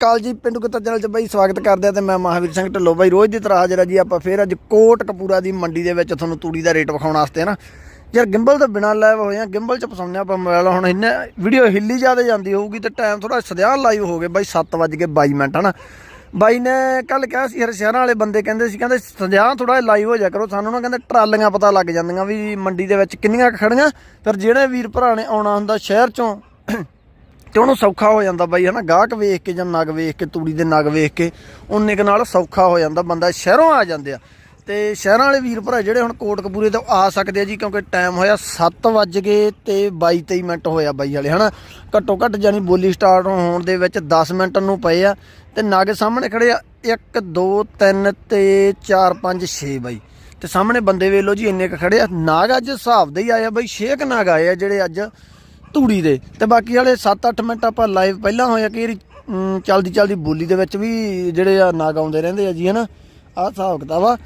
ਕਾਲ ਜੀ ਪਿੰਡੂ ਕਿਤਾ ਚੈਨਲ 'ਚ ਬਾਈ ਸਵਾਗਤ ਕਰਦੇ ਆ ਤੇ ਮੈਂ ਮਹਾਵੀਰ ਸਿੰਘ ਢੱਲੋ। ਬਾਈ ਰੋਜ਼ ਦੀ ਤਰ੍ਹਾਂ ਹਾਜ਼ਰ ਆ ਜੀ, ਆਪਾਂ ਫੇਰ ਅੱਜ ਕੋਟ ਕਪੂਰਾ ਦੀ ਮੰਡੀ ਦੇ ਵਿੱਚ ਤੁਹਾਨੂੰ ਤੂੜੀ ਦਾ ਰੇਟ ਵਿਖਾਉਣ ਵਾਸਤੇ ਨਾ। ਯਾਰ ਗਿੰਬਲ ਤੋਂ ਬਿਨਾ ਲਾਈਵ ਹੋਏ ਆ, ਗਿੰਬਲ 'ਚ ਪਸਾਉਂਦੇ ਆਪਾਂ ਮੋਬਾਈਲ ਹੁਣ ਇੰਨੇ ਵੀਡੀਓ ਹਿੱਲੀ ਜ਼ਿਆਦਾ ਜਾਂਦੀ ਹੋਊਗੀ ਤੇ ਟਾਈਮ ਥੋੜਾ ਸਦਿਆਂ ਲਾਈਵ ਹੋ ਗਏ, ਬਾਈ 7:22 ਮਿੰਟ, ਹਨਾ। ਬਾਈ ਨੇ ਕੱਲ ਕਿਹਾ ਸੀ, ਹਰ ਸ਼ਹਿਰਾਂ ਵਾਲੇ ਬੰਦੇ ਕਹਿੰਦੇ ਸੀ, ਕਹਿੰਦੇ ਸਦਿਆਂ ਥੋੜਾ ਲਾਈਵ ਹੋ ਜਾ ਕਰੋ। ਸਾਨੂੰ ਨਾ ਕਹਿੰਦੇ ਟਰਾਲੀਆਂ ਪਤਾ ਲੱਗ ਜਾਂਦੀਆਂ ਵੀ ਮੰਡੀ ਦੇ ਵਿੱਚ ਕਿੰਨੀਆਂ ਕੁ ਖੜੀਆਂ ਫਿਰ ਜਿਹੜੇ ਵੀਰ ਭਰਾ ਨੇ ਆਉਣਾ ਹੁੰਦਾ ਸ਼ਹਿਰ 'ਚੋਂ ਤੇ ਉਹਨੂੰ ਸੌਖਾ ਹੋ ਜਾਂਦਾ ਬਾਈ, ਹਨਾ? ਗਾਹਕ ਵੇਖ ਕੇ ਜਾਂ ਨਗ ਵੇਖ ਕੇ, ਤੂੜੀ ਦੇ ਨਗ ਵੇਖ ਕੇ, ਉਹਨੇ ਕੇ ਨਾਲ ਸੌਖਾ ਹੋ ਜਾਂਦਾ, ਬੰਦਾ ਸ਼ਹਿਰੋਂ ਆ ਜਾਂਦੇ ਆ। ਤੇ ਸ਼ਹਿਰਾਂ ਵਾਲੇ ਵੀਰ ਭਰਾ ਜਿਹੜੇ ਹੁਣ ਕੋਟਕਪੂਰੇ ਤੋਂ ਆ ਸਕਦੇ ਆ ਜੀ, ਕਿਉਂਕਿ ਟਾਈਮ ਹੋਇਆ 7 ਵੱਜ ਗਏ ਤੇ 22 23 ਮਿੰਟ ਹੋਇਆ ਬਾਈ ਵਾਲੇ, ਹਨਾ? ਘੱਟੋ ਘੱਟ ਜਾਨੀ ਬੋਲੀ ਸਟਾਰਟ ਹੋਣ ਦੇ ਵਿੱਚ 10 ਮਿੰਟ ਨੂੰ ਪਏ ਆ, ਤੇ ਨਗ ਸਾਹਮਣੇ ਖੜੇ ਆ 1 2 3 ਤੇ 4 5 6 ਬਾਈ। ਤੇ ਸਾਹਮਣੇ ਬੰਦੇ ਵੇਖ ਲਓ ਜੀ, ਇੰਨੇ ਕ ਖੜੇ ਆ। ਨਾਗ ਅੱਜ ਹਿਸਾਬ ਦੇ ਹੀ ਆਏ ਆ ਬਾਈ 6 ਕ ਨਾਗ ਆਏ ਆ ਜਿਹੜੇ ਅੱਜ ਧੂੜੀ ਦੇ। ਤੇ ਬਾਕੀ ਵਾਲੇ 7-8 ਮਿੰਟ ਆਪਾਂ ਲਾਈਵ ਪਹਿਲਾਂ ਹੋਇਆ ਕਿ ਇਹਦੀ ਚਲਦੀ ਚਲਦੀ ਬੋਲੀ ਦੇ ਵਿੱਚ ਵੀ ਜਿਹੜੇ ਆ ਨਾਗ ਆਉਂਦੇ ਰਹਿੰਦੇ ਆ ਜੀ, ਹਨਾ? ਆਹ ਹਿਸਾਬ ਕਿਤਾਬ ਆ।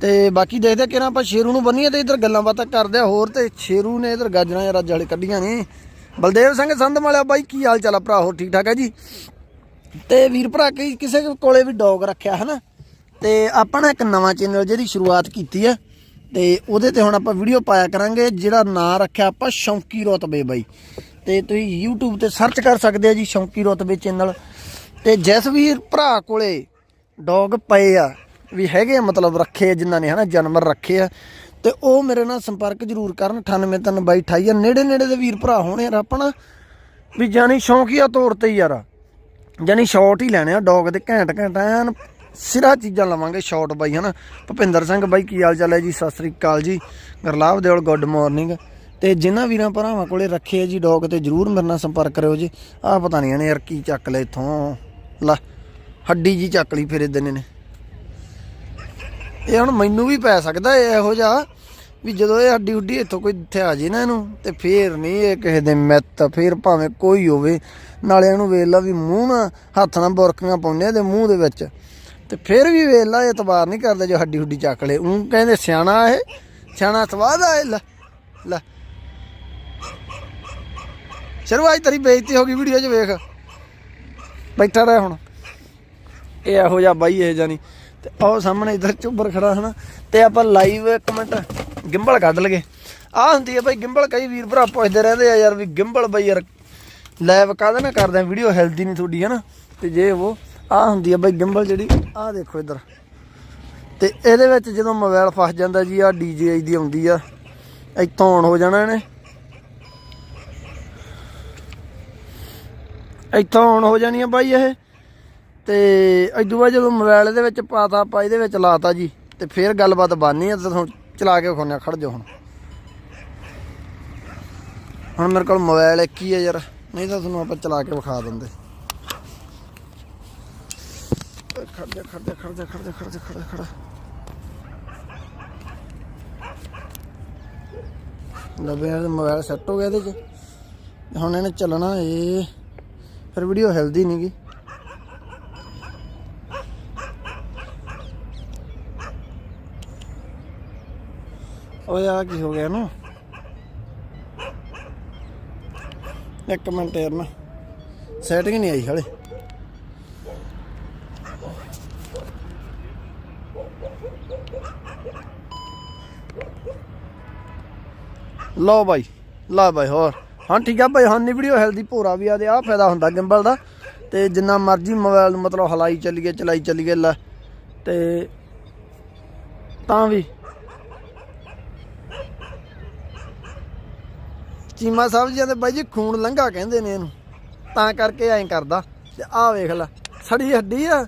ਤੇ ਬਾਕੀ ਦੇਖਦੇ ਕਿਰਾਂ ਆਪਾਂ ਸ਼ੇਰੂ ਨੂੰ ਬੰਨੀਏ ਤੇ ਇਧਰ ਗੱਲਾਂ ਬਾਤਾਂ ਕਰਦੇ ਆ ਹੋਰ ਤੇ ਸ਼ੇਰੂ ਨੇ ਇਧਰ ਗਾਜਰਾਂ ਯਾਰ ਅੱਜ ਵਾਲੇ ਕੱਢੀਆਂ ਨੇ। ਬਲਦੇਵ ਸਿੰਘ ਸੰਧ ਵਾਲਿਆ, ਬਾਈ, ਕੀ ਹਾਲ ਚਾਲ ਆ ਭਰਾ? ਹੋਰ ਠੀਕ ਠਾਕ ਹੈ ਜੀ? ਤੇ ਵੀਰ ਭਰਾ ਕਿਸੇ ਕੋਲੇ ਵੀ ਡੌਗ ਰੱਖਿਆ, ਹਨਾ? ਤੇ ਆਪਾਂ ਨੇ ਇੱਕ ਨਵਾਂ ਚੈਨਲ ਜਿਹਦੀ ਸ਼ੁਰੂਆਤ ਕੀਤੀ ਹੈ ਤੇ ਉਹਦੇ ਤੇ ਹੁਣ ਆਪਾਂ ਵੀਡੀਓ ਪਾਇਆ ਕਰਾਂਗੇ ਜਿਹੜਾ ਨਾਂ ਰੱਖਿਆ ਆਪਾਂ ਸ਼ੌਂਕੀ ਰਤਬੇ ਬਾਈ। ਤੇ ਤੁਸੀਂ YouTube ਤੇ ਸਰਚ ਕਰ ਸਕਦੇ ਆ ਜੀ ਸ਼ੌਂਕੀ ਰਤਬੇ ਚੈਨਲ ਤੇ ਜਿਸ ਵੀਰ ਭਰਾ ਕੋਲੇ ਡੌਗ ਪਏ ਆ, ਵੀ ਹੈਗੇ ਆ ਮਤਲਬ ਰੱਖੇ ਆ ਜਿਨ੍ਹਾਂ ਨੇ ਹਨਾ ਜਾਨਵਰ ਰੱਖੇ ਆ। ਤੇ ਉਹ ਮੇਰੇ ਨਾਲ ਸੰਪਰਕ ਜ਼ਰੂਰ ਕਰਨ 983228 ਨੇੜੇ ਨੇੜੇ ਦੇ ਵੀਰ ਭਰਾ ਹੋਣੇ ਯਾਰ ਆਪਣਾ ਵੀ ਜਾਨੀ ਸ਼ੌਂਕੀਆ ਤੌਰ ਤੇ ਹੀ ਯਾਰ। ਜਾਨੀ ਸ਼ਾਰਟ ਹੀ ਲੈਣੇ ਆ ਡੌਗ ਦੇ, ਘੈਂਟ ਘੈਂਟ ਐਨ ਸਿਰਾ ਚੀਜ਼ਾਂ ਲਵਾਂਗੇ ਸ਼ਾਰਟ ਬਾਈ, ਹਨਾ? ਭੁਪਿੰਦਰ ਸਿੰਘ ਬਾਈ, ਕੀ ਹਾਲ ਚਾਲ ਹੈ ਜੀ? ਸਤਿ ਸ੍ਰੀ ਅਕਾਲ ਜੀ। ਗਰਲਾਭ ਦੇਵਲ ਗੁੱਡ ਮਾਰਨਿੰਗ ਤੇ ਜਿਨ੍ਹਾਂ ਵੀਰਾਂ ਭਰਾਵਾਂ ਕੋਲੇ ਰੱਖੇ ਆ ਜੀ ਡੌਗ ਤੇ ਜਰੂਰ ਮੇਰੇ ਨਾਲ ਸੰਪਰਕ ਕਰਿਓ ਜੀ। ਆਹ ਪਤਾ ਨਹੀਂ ਇਹਨੇ ਯਾਰ ਕੀ ਚੱਕ ਲੈ ਇਥੋਂ। ਲੈ, ਹੱਡੀ ਜੀ ਚੱਕ ਲਈ ਫਿਰ ਇਦਾਂ ਨੇ ਇਹ ਹੁਣ ਮੈਨੂੰ ਵੀ ਪੈ ਸਕਦਾ ਇਹੋ ਜਿਹਾ ਵੀ ਜਦੋਂ ਇਹ ਹੱਡੀ ਹੁੱਡੀ ਇੱਥੋਂ ਕੋਈ ਇੱਥੇ ਆ ਜੇ ਨਾ ਇਹਨੂੰ, ਤੇ ਫੇਰ ਨਹੀਂ ਇਹ ਕਿਸੇ ਦੇ ਮਿੱਤ, ਫੇਰ ਭਾਵੇਂ ਕੋਈ ਹੋਵੇ। ਨਾਲੇ ਇਹਨੂੰ ਵੇਖ ਲਾ ਵੀ ਮੂੰਹ ਨਾਲ ਹੱਥ ਨਾਲ ਬੁਰਕੀਆਂ ਪਾਉਂਦੇ ਇਹਦੇ ਮੂੰਹ ਦੇ ਵਿੱਚ। ਤੇ ਫਿਰ ਵੀ ਵੇਖ ਲਾ, ਇਤਬਾਰ ਨਹੀਂ ਕਰਦੇ ਜੋ ਹੱਡੀ ਹੁੱਡੀ ਚੱਕ ਲੇ ਉਹ ਕਹਿੰਦੇ ਸਿਆਣਾ ਇਹ, ਸਿਆਣਾ ਸਵਾਦ ਆ ਇਹ, ਲੈ ਲੈ। ਚਲੋ ਅੱਜ ਤੇਰੀ ਬੇਇੱਜ਼ਤੀ ਹੋ ਗਈ ਵੀਡੀਓ 'ਚ ਵੇਖ। ਬੈਠਾ ਰਹਿ ਹੁਣ। ਇਹ ਇਹੋ ਜਿਹਾ ਬਾਈ, ਇਹ ਜਾਨੀ ਤੇ ਆਹ ਸਾਹਮਣੇ ਇਧਰ ਚੁੱਬਰ ਖੜਾ ਹਨਾ। ਤੇ ਆਪਾਂ ਲਾਈਵ ਇੱਕ ਮਿੰਟ ਗਿੰਬਲ ਕੱਢ ਲਗੇ ਆ ਹੁੰਦੀ ਹੈ ਬਾਈ ਗਿੰਬਲ, ਕਈ ਵੀਰ ਭਰਾ ਪੁੱਛਦੇ ਰਹਿੰਦੇ ਆ ਯਾਰ ਵੀ ਗਿੰਬਲ ਬਾਈ ਯਾਰ ਲਾਈਵ ਕਾਹਦੇ ਨਾਲ ਕਰਦੇ ਆ? ਵੀਡੀਓ ਹੈਲਦੀ ਨਹੀਂ ਤੁਹਾਡੀ ਹਨਾ। ਤੇ ਜੇ ਉਹ ਆ ਹੁੰਦੀ ਆ ਬਾਈ ਗਿੰਬਲ ਜਿਹੜੀ, ਆ ਦੇਖੋ ਇਧਰ। ਤੇ ਇਹਦੇ ਵਿੱਚ ਜਦੋਂ ਮੋਬਾਈਲ ਫਸ ਜਾਂਦਾ ਜੀ ਆ ਡੀਜੇਆਈ ਦੀ ਆਉਂਦੀ ਆ। ਇੱਥੋਂ ਆਨ ਹੋ ਜਾਣਾ ਇਹਨੇ। ਇੱਥੋਂ ਆਨ ਹੋ ਜਾਣੀ ਆ ਬਾਈ ਇਹ। ਤੇ ਇਦੋਂ ਬਾਅਦ ਜਦੋਂ ਮੋਬਾਈਲ ਦੇ ਵਿੱਚ ਪਾਤਾ, ਆਪਾਂ ਇਹਦੇ ਵਿੱਚ ਲਾਤਾ ਜੀ, ਤੇ ਫਿਰ ਗੱਲਬਾਤ ਬਾਨੀ ਆ ਤੁਹਾਨੂੰ ਚਲਾ ਕੇ ਵਿਖਾਉਂਦੇ ਆ, ਖੜ ਜਾਓ ਹੁਣ। ਹੁਣ ਮੇਰੇ ਕੋਲ ਮੋਬਾਈਲ ਇੱਕ ਹੀ ਹੈ ਯਾਰ, ਨਹੀਂ ਤਾਂ ਤੁਹਾਨੂੰ ਆਪਾਂ ਚਲਾ ਕੇ ਵਿਖਾ ਦਿੰਦੇ ਓਏ ਖੜ ਜਾ ਖੜ ਜਾ ਖੜ ਜਾ ਖੜ ਜਾ ਖੜ ਜਾ ਖੜ ਜਾ ਖੜ ਜਾ। ਲੈ ਮੋਬਾਈਲ ਸੈੱਟ ਹੋ ਗਿਆ ਇਹਦੇ 'ਚ। ਹੁਣ ਇਹਨੇ ਚੱਲਣਾ ਇਹ ਫਿਰ ਵੀਡੀਓ ਹੈਲਦੀ ਨਹੀਂਗੀ ਓਏ ਆ ਕੀ ਹੋ ਗਿਆ ਇਹਨੂੰ? ਇੱਕ ਮਿੰਟ ਯਾਰ ਨਾ ਸੈਟਿੰਗ ਨਹੀਂ ਆਈ ਹਲੇ। ਲਓ ਬਾਈ, ਲਾ ਬਾਈ ਹੋਰ। ਹਾਂ, ਠੀਕ ਆ ਬਾਈ, ਹਾਂ ਨੀ ਵੀਡੀਓ ਹੈਲਦੀ ਭੋਰਾ ਵੀ ਆ ਦੇ ਆ ਫਾਇਦਾ ਹੁੰਦਾ ਗਿੰਬਲ ਦਾ। ਤੇ ਜਿੰਨਾ ਮਰਜ਼ੀ ਮੋਬਾਈਲ ਨੂੰ ਮਤਲਬ ਹਲਾਈ ਚੱਲੀਏ, ਚਲਾਈ ਚੱਲੀਏ, ਲੈ। ਤੇ ਤਾਂ ਵੀ। ਚੀਮਾ ਸਾਹਿਬ ਜੀ ਦੇ ਬਾਈ ਜੀ, ਖੂਨ ਲੰਘਾ ਕਹਿੰਦੇ ਨੇ ਇਹਨੂੰ। ਤਾਂ ਕਰਕੇ ਐਂ ਕਰਦਾ। ਤੇ ਆਹ ਵੇਖ ਲੈ, ਸੜੀ ਹੱਡੀ ਆ।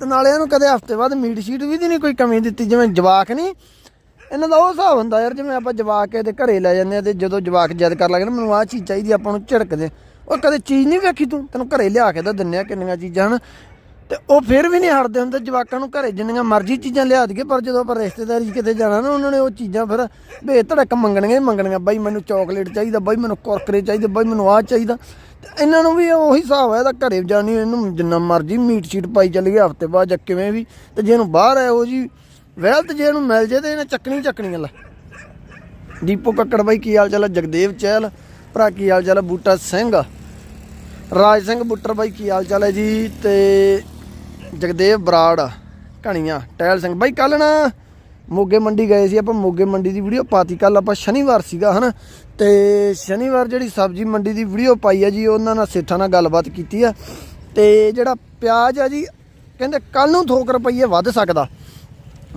ਤੇ ਨਾਲੇ ਇਹਨੂੰ ਕਦੇ ਹਫ਼ਤੇ ਬਾਅਦ ਮੀਟ ਸ਼ੀਟ ਵੀ ਦੀ ਨਹੀਂ ਕੋਈ ਕਮੀ ਦਿੱਤੀ, ਜਿਵੇਂ ਜਵਾਕ ਨਹੀਂ ਇਹਨਾਂ ਦਾ ਉਹ ਹਿਸਾਬ ਹੁੰਦਾ ਯਾਰ, ਜਿਵੇਂ ਆਪਾਂ ਜਵਾਕ ਕੇ ਇਹਦੇ ਘਰੇ ਲੈ ਜਾਂਦੇ ਆ ਤੇ ਜਦੋਂ ਜਵਾਕ ਜਿੱਦ ਕਰ ਲੱਗਣ ਮੈਨੂੰ ਆਹ ਚੀਜ਼ ਚਾਹੀਦੀ ਆਪਾਂ ਨੂੰ ਝਿੜਕਦੇ ਉਹ ਕਦੇ ਚੀਜ਼ ਨਹੀਂ ਵੇਖੀ ਤੂੰ? ਤੈਨੂੰ ਘਰੇ ਲਿਆ ਕੇ ਤਾਂ ਦਿੰਨੇ ਆ ਕਿੰਨੀਆਂ ਚੀਜ਼ਾਂ, ਹਨ? ਤੇ ਉਹ ਫਿਰ ਵੀ ਨਹੀਂ ਹਟਦੇ ਹੁੰਦੇ, ਜਵਾਕਾਂ ਨੂੰ ਘਰੇ ਜਿੰਨੀਆਂ ਮਰਜ਼ੀ ਚੀਜ਼ਾਂ ਲਿਆ ਦਈਏ, ਪਰ ਜਦੋਂ ਆਪਾਂ ਰਿਸ਼ਤੇਦਾਰੀ 'ਚ ਕਿਤੇ ਜਾਣਾ ਨਾ, ਉਹਨਾਂ ਨੇ ਉਹ ਚੀਜ਼ਾਂ ਫਿਰ ਬੇਤੜਕ ਮੰਗਣੀਆਂ ਹੀ ਮੰਗਣੀਆਂ, ਬਾਈ ਮੈਨੂੰ ਚਾਕਲੇਟ ਚਾਹੀਦਾ, ਬਾਈ ਮੈਨੂੰ ਕੁਰਕਰੇ ਚਾਹੀਦੇ, ਬਾਈ ਮੈਨੂੰ ਆਹ ਚਾਹੀਦਾ। ਤੇ ਇਹਨਾਂ ਨੂੰ ਵੀ ਉਹੀ ਹਿਸਾਬ ਹੈ ਇਹਦਾ ਘਰੇ ਜਾਣੀ, ਇਹਨੂੰ ਜਿੰਨਾ ਮਰਜ਼ੀ ਮੀਟ ਸ਼ੀਟ ਪਾਈ ਚੱਲੀਏ, ਹਫ਼ਤੇ ਬਾਅਦ ਜਾਂ ਕਿਵੇਂ ਵੀ, ਤੇ ਜੇ ਇਹਨੂੰ ਬਾਹਰ ਆਇਆ ਉਹ ਜੀ ਵੈਲ ਜੇ ਇਹਨੂੰ ਮਿਲ ਜੇ ਤੇ ਇਹਨੇ ਚੱਕਣੀ ਚੱਕਣੀ ਲੈ। ਦੀਪੋ ਕੱਕੜ ਬਾਈ, ਕੀ ਹਾਲ ਚਾਲ ਹੈ ਜਗਦੇਵ ਚਹਿਲ, ਭਰਾ ਕੀ ਹਾਲ ਚਾਲ ਹੈ ਬੂਟਾ ਸਿੰਘ, ਰਾਜ ਸਿੰਘ ਬੁੱਟਰ ਬਾਈ, ਕੀ ਹਾਲ ਚਾਲ ਹੈ ਜੀ? ਤੇ ਜਗਦੇਵ ਬਰਾੜ, ਕਣੀਆਂ, ਟਹਿਲ ਸਿੰਘ ਬਾਈ ਕੱਲ ਨਾ ਮੋਗੇ ਮੰਡੀ ਗਏ ਸੀ ਆਪਾਂ, ਮੋਗੇ ਮੰਡੀ ਦੀ ਵੀਡੀਓ ਪਾਤੀ। ਕੱਲ ਆਪਾਂ ਸ਼ਨੀਵਾਰ ਸੀਗਾ, ਹਨਾ? ਤੇ ਸ਼ਨੀਵਾਰ ਜਿਹੜੀ ਸਬਜ਼ੀ ਮੰਡੀ ਦੀ ਵੀਡੀਓ ਪਾਈ ਆ ਜੀ, ਉਹਨਾਂ ਨਾਲ ਸੇਠਾਂ ਨਾਲ ਗੱਲਬਾਤ ਕੀਤੀ ਆ। ਤੇ ਜਿਹੜਾ ਪਿਆਜ਼ ਆ ਜੀ, ਕਹਿੰਦੇ ਕੱਲ ਨੂੰ ਥੋਕ ਰੁਪਈਏ ਵੱਧ ਸਕਦਾ।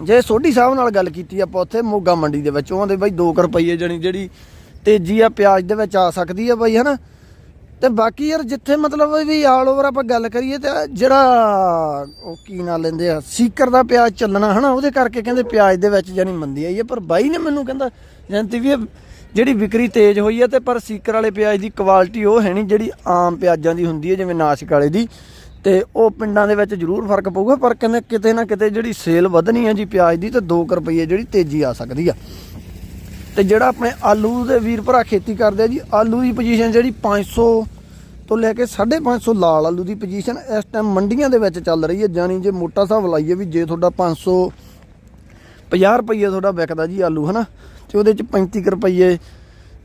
ਜੇ ਸੋਢੀ ਸਾਹਿਬ ਨਾਲ ਗੱਲ ਕੀਤੀ, ਆਪਾਂ ਉੱਥੇ ਮੋਗਾ ਮੰਡੀ ਦੇ ਵਿੱਚ ਉਹਨਾਂ ਦੇ ਬਾਈ 2 ਰੁਪਈਏ ਜਣੀ ਜਿਹੜੀ ਤੇਜ਼ੀ ਆ ਪਿਆਜ਼ ਦੇ ਵਿੱਚ ਆ ਸਕਦੀ ਆ ਬਾਈ, ਹਨਾ? ਤੇ ਬਾਕੀ ਯਾਰ ਜਿੱਥੇ ਮਤਲਬ ਵੀ ਆਲ ਓਵਰ ਆਪਾਂ ਗੱਲ ਕਰੀਏ ਤੇ ਜਿਹੜਾ ਉਹ ਕੀ ਨਾਂ ਲੈਂਦੇ ਆ, ਸੀਕਰ ਦਾ ਪਿਆਜ਼ ਚੱਲਣਾ, ਹਨਾ? ਉਹਦੇ ਕਰਕੇ ਕਹਿੰਦੇ ਪਿਆਜ਼ ਦੇ ਵਿੱਚ ਜਾਨੀ ਮੰਦੀ ਆਈ ਹੈ ਪਰ ਬਾਈ ਨੇ ਮੈਨੂੰ ਕਹਿੰਦਾ ਜਨਤੀ ਵੀ ਇਹ ਜਿਹੜੀ ਵਿਕਰੀ ਤੇਜ਼ ਹੋਈ ਹੈ ਤੇ ਪਰ ਸੀਕਰ ਵਾਲੇ ਪਿਆਜ਼ ਦੀ ਕੁਆਲਿਟੀ ਉਹ ਹੈ ਨਹੀਂ ਜਿਹੜੀ ਆਮ ਪਿਆਜ਼ਾਂ ਦੀ ਹੁੰਦੀ ਹੈ ਜਿਵੇਂ ਨਾਸਿਕ ਵਾਲੇ ਦੀ। ਤੇ ਉਹ ਪਿੰਡਾਂ ਦੇ ਵਿੱਚ ਜ਼ਰੂਰ ਫ਼ਰਕ ਪਊਗਾ, ਪਰ ਕਹਿੰਦੇ ਕਿਤੇ ਨਾ ਕਿਤੇ ਜਿਹੜੀ ਸੇਲ ਵਧਣੀ ਹੈ ਜੀ ਪਿਆਜ਼ ਦੀ, ਤੇ 2 ਰੁਪਏ ਜਿਹੜੀ ਤੇਜ਼ੀ ਆ ਸਕਦੀ ਆ। ਤੇ ਜਿਹੜਾ ਆਪਣੇ ਆਲੂ ਦੇ ਵੀਰ ਭਰਾ ਖੇਤੀ ਕਰਦੇ ਆ ਜੀ, ਆਲੂ ਦੀ ਪੋਜੀਸ਼ਨ ਜਿਹੜੀ 500 ਤੋਂ ਲੈ ਕੇ 550 ਲਾਲ ਆਲੂ ਦੀ ਪੋਜੀਸ਼ਨ ਇਸ ਟਾਈਮ ਮੰਡੀਆਂ ਦੇ ਵਿੱਚ ਚੱਲ ਰਹੀ ਹੈ। ਜਾਨੀ ਜੇ ਮੋਟਾ ਹਿਸਾਬ ਲਾਈਏ ਵੀ ਜੇ ਤੁਹਾਡਾ 500 50 ਰੁਪਏ ਤੁਹਾਡਾ ਵਿਕਦਾ ਜੀ ਆਲੂ, ਹਨਾ? ਤੇ ਉਹਦੇ ਚ 35 ਕੁ ਰੁਪਏ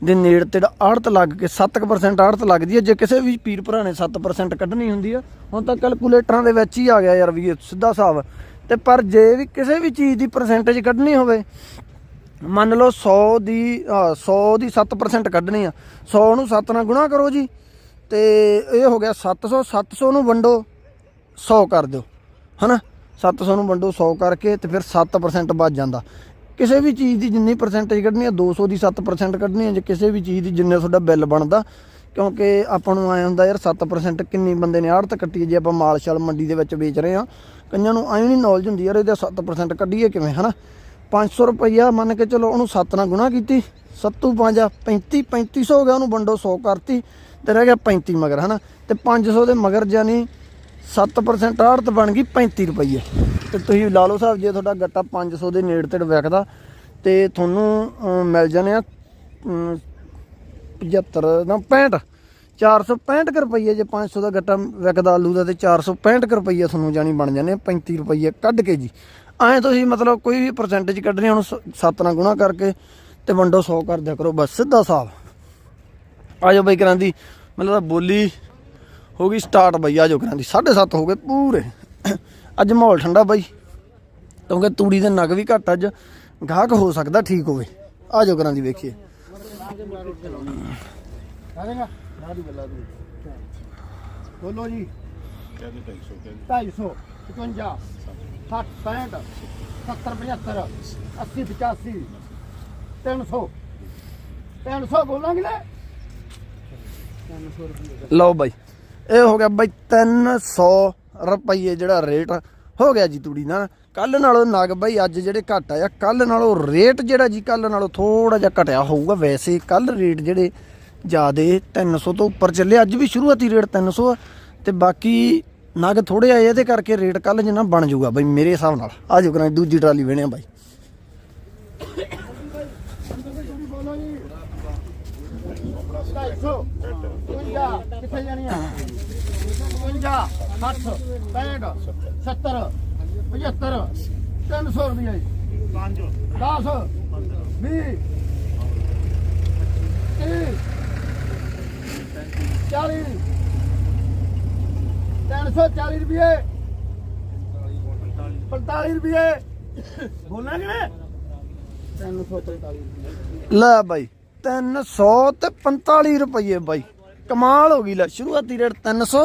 ਦੇ ਨੇੜ ਤੇ ਆੜਤ ਲੱਗ ਕੇ 7% ਆੜਤ ਲੱਗਦੀ ਹੈ, ਜੇ ਕਿਸੇ ਵੀ ਪੀਰ ਭਰਾ ਨੇ 7% ਕੱਢਣੀ ਹੁੰਦੀ ਆ, ਹੁਣ ਤਾਂ ਕੈਲਕੂਲੇਟਰਾਂ ਦੇ ਵਿੱਚ ਹੀ ਆ ਗਿਆ ਯਾਰ ਵੀ ਸਿੱਧਾ ਹਿਸਾਬ। ਤੇ ਪਰ ਜੇ ਵੀ ਕਿਸੇ ਵੀ ਚੀਜ਼ ਦੀ ਪਰਸੈਂਟੇਜ ਕੱਢਣੀ ਹੋਵੇ, ਮੰਨ ਲਓ 100 ਦੀ, ਅਹ 100 ਦੀ 7% ਕੱਢਣੀ ਆ 100 ਨੂੰ 7 ਨਾਲ ਗੁਣਾ ਕਰੋ ਜੀ, ਤੇ ਇਹ ਹੋ ਗਿਆ 700 700 ਨੂੰ ਵੰਡੋ 100 ਕਰ ਦਿਓ, ਹਨਾ? 700 ਨੂੰ ਵੰਡੋ 100 ਕਰਕੇ ਤੇ ਫਿਰ 7% ਬਚ ਜਾਂਦਾ। ਕਿਸੇ ਵੀ ਚੀਜ਼ ਦੀ ਜਿੰਨੀ ਪਰਸੈਂਟੇਜ ਕੱਢਣੀ ਆ 200 ਦੀ 7% ਕੱਢਣੀ ਆ, ਜੇ ਕਿਸੇ ਵੀ ਚੀਜ਼ ਦੀ ਜਿੰਨਾ ਤੁਹਾਡਾ ਬਿੱਲ ਬਣਦਾ, ਕਿਉਂਕਿ ਆਪਾਂ ਨੂੰ ਆਇਆ ਹੁੰਦਾ ਯਾਰ 7% ਕਿੰਨੀ ਬੰਦੇ ਨੇ ਆੜਤ ਕੱਟੀ ਹੈ ਜੇ ਆਪਾਂ ਮਾਲ ਸ਼ਾਲ ਮੰਡੀ ਦੇ ਵਿੱਚ ਵੇਚ ਰਹੇ ਆ, ਕਈਆਂ ਨੂੰ ਐਂ ਨਹੀਂ ਨੌਲੇਜ ਹੁੰਦੀ ਯਾਰ ਇਹਦਾ 7% ਕੱਢੀਏ ਕਿਵੇਂ, ਹਨਾ? 500 ਰੁਪਈਆ ਮੰਨ ਕੇ ਚਲੋ ਉਹਨੂੰ 7 ਨਾਲ ਗੁਣਾ ਕੀਤੀ 7 5 35 3500 ਹੋ ਗਿਆ, ਉਹਨੂੰ ਵੰਡੋ 100 ਕਰਤੀ, ਤੇ ਰਹਿ ਗਿਆ 35 ਮਗਰ, ਹਨਾ? ਤੇ 500 ਦੇ ਮਗਰ ਜਾਨੀ 7% ਆੜਤ ਬਣ ਗਈ 35 ਰੁਪਈਏ। ਤੇ ਤੁਸੀਂ ਲਾ ਲਓ ਸਾਹਿਬ ਜੇ ਤੁਹਾਡਾ ਗੱਟਾ 500 ਦੇ ਨੇੜੇ ਤੇੜ ਵਿਕਦਾ ਤੇ ਤੁਹਾਨੂੰ ਅਮ, ਮਿਲ ਜਾਣੇ ਆ ਅਮ, 75 ਨਾ 65 465 ਕੁ ਰੁਪਈਏ ਜੇ 500 ਦਾ ਗੱਟਾ ਵਿਕਦਾ ਆਲੂ ਦਾ ਤੇ 465 ਕੁ ਰੁਪਈਏ ਤੁਹਾਨੂੰ ਜਾਨੀ ਬਣ ਜਾਂਦੇ ਆ 35 ਰੁਪਈਏ ਕੱਢ ਕੇ ਜੀ। ਐਂ ਤੁਸੀਂ ਮਤਲਬ ਕੋਈ ਵੀ ਪਰਸੈਂਟੇਜ ਕੱਢਣੀ ਹੁਣ 7 ਨਾਲ ਗੁਣਾ ਕਰਕੇ ਤੇ ਵੰਡੋ 100 ਕਰ ਦਿਆ ਕਰੋ ਬਸ ਸਿੱਧਾ ਹਿਸਾਬ। ਆਜੋ ਬਈ ਕਰਾਂਦੀ ਮਤਲਬ ਬੋਲੀ ਹੋ ਗਈ ਸਟਾਰਟ ਬਈ ਆਜੋ ਕਰਾਂਦੀ 7:30 ਹੋ ਗਏ ਪੂਰੇ। ਅੱਜ ਮਾਹੌਲ ਠੰਡਾ ਬਾਈ। ਕਿਉਂਕਿ ਤੂੜੀ ਦੇ ਨਗ ਵੀ ਘੱਟ ਅੱਜ। ਗਾਹਕ ਹੋ ਸਕਦਾ ਠੀਕ ਹੋਵੇ। ਆਜੋ ਕਰਾਂਦੀ ਵੇਖੀਏ। ਬੋਲੋ ਜੀ। 250 55 60 65 70 75 80 85 300 300 ਬੋਲਾਂਗੇ ਨਾ। ਲਓ ਬਾਈ। ਇਹ ਹੋ ਗਿਆ ਬਾਈ 300 ਰੁਪਏ ਜਿਹੜਾ ਰੇਟ ਹੋ ਗਿਆ ਜੀ ਤੂੜੀ ਦਾ ਕੱਲ ਨਾਲੋਂ ਨਗ ਬਾਈ ਅੱਜ ਜਿਹੜੇ ਘਟ ਆਇਆ ਕੱਲ ਨਾਲੋਂ ਰੇਟ ਜਿਹੜਾ ਜੀ ਕੱਲ ਨਾਲੋਂ ਥੋੜਾ ਜਿਹਾ ਘਟਿਆ ਹੋਊਗਾ। ਵੈਸੇ ਕੱਲ ਰੇਟ ਜਿਹੜੇ ਜਿਆਦੇ 300 ਤੋਂ ਉੱਪਰ ਚੱਲੇ, ਅੱਜ ਵੀ ਸ਼ੁਰੂਆਤੀ ਰੇਟ 300 ਆ। ਤੇ ਬਾਕੀ ਨਗ ਥੋੜੇ ਆਏ ਇਹਦੇ ਕਰਕੇ ਰੇਟ ਕੱਲ ਜਿੰਨਾ ਬਣ ਜਾਊਗਾ ਬਾਈ, ਮੇਰੇ ਹਿਸਾਬ ਨਾਲ। ਆ ਜਾਓ ਕਰਾਂ, ਦੂਜੀ ਟਰਾਲੀ ਵੇਣਿਆ ਬਾਈ। ਕਿੱਥੇ ਜਾਣੀ ਆ? 55 60 65 70 75 300 ਰੁਪਏ ਜੀ। 5 10 20 30 40 340 ਰੁਪਏ 45 ਰੁਪਏ ਬੋਲਾਂਗੇ ਨਾ 345 ਰੁਪਏ ਲੈ ਬਾਈ 300 ਤੇ 45 ਰੁਪਏ ਬਾਈ। ਕਮਾਲ ਹੋ ਗਈ ਲੈ ਸ਼ੁਰੂਆਤੀ ਰੇਟ 300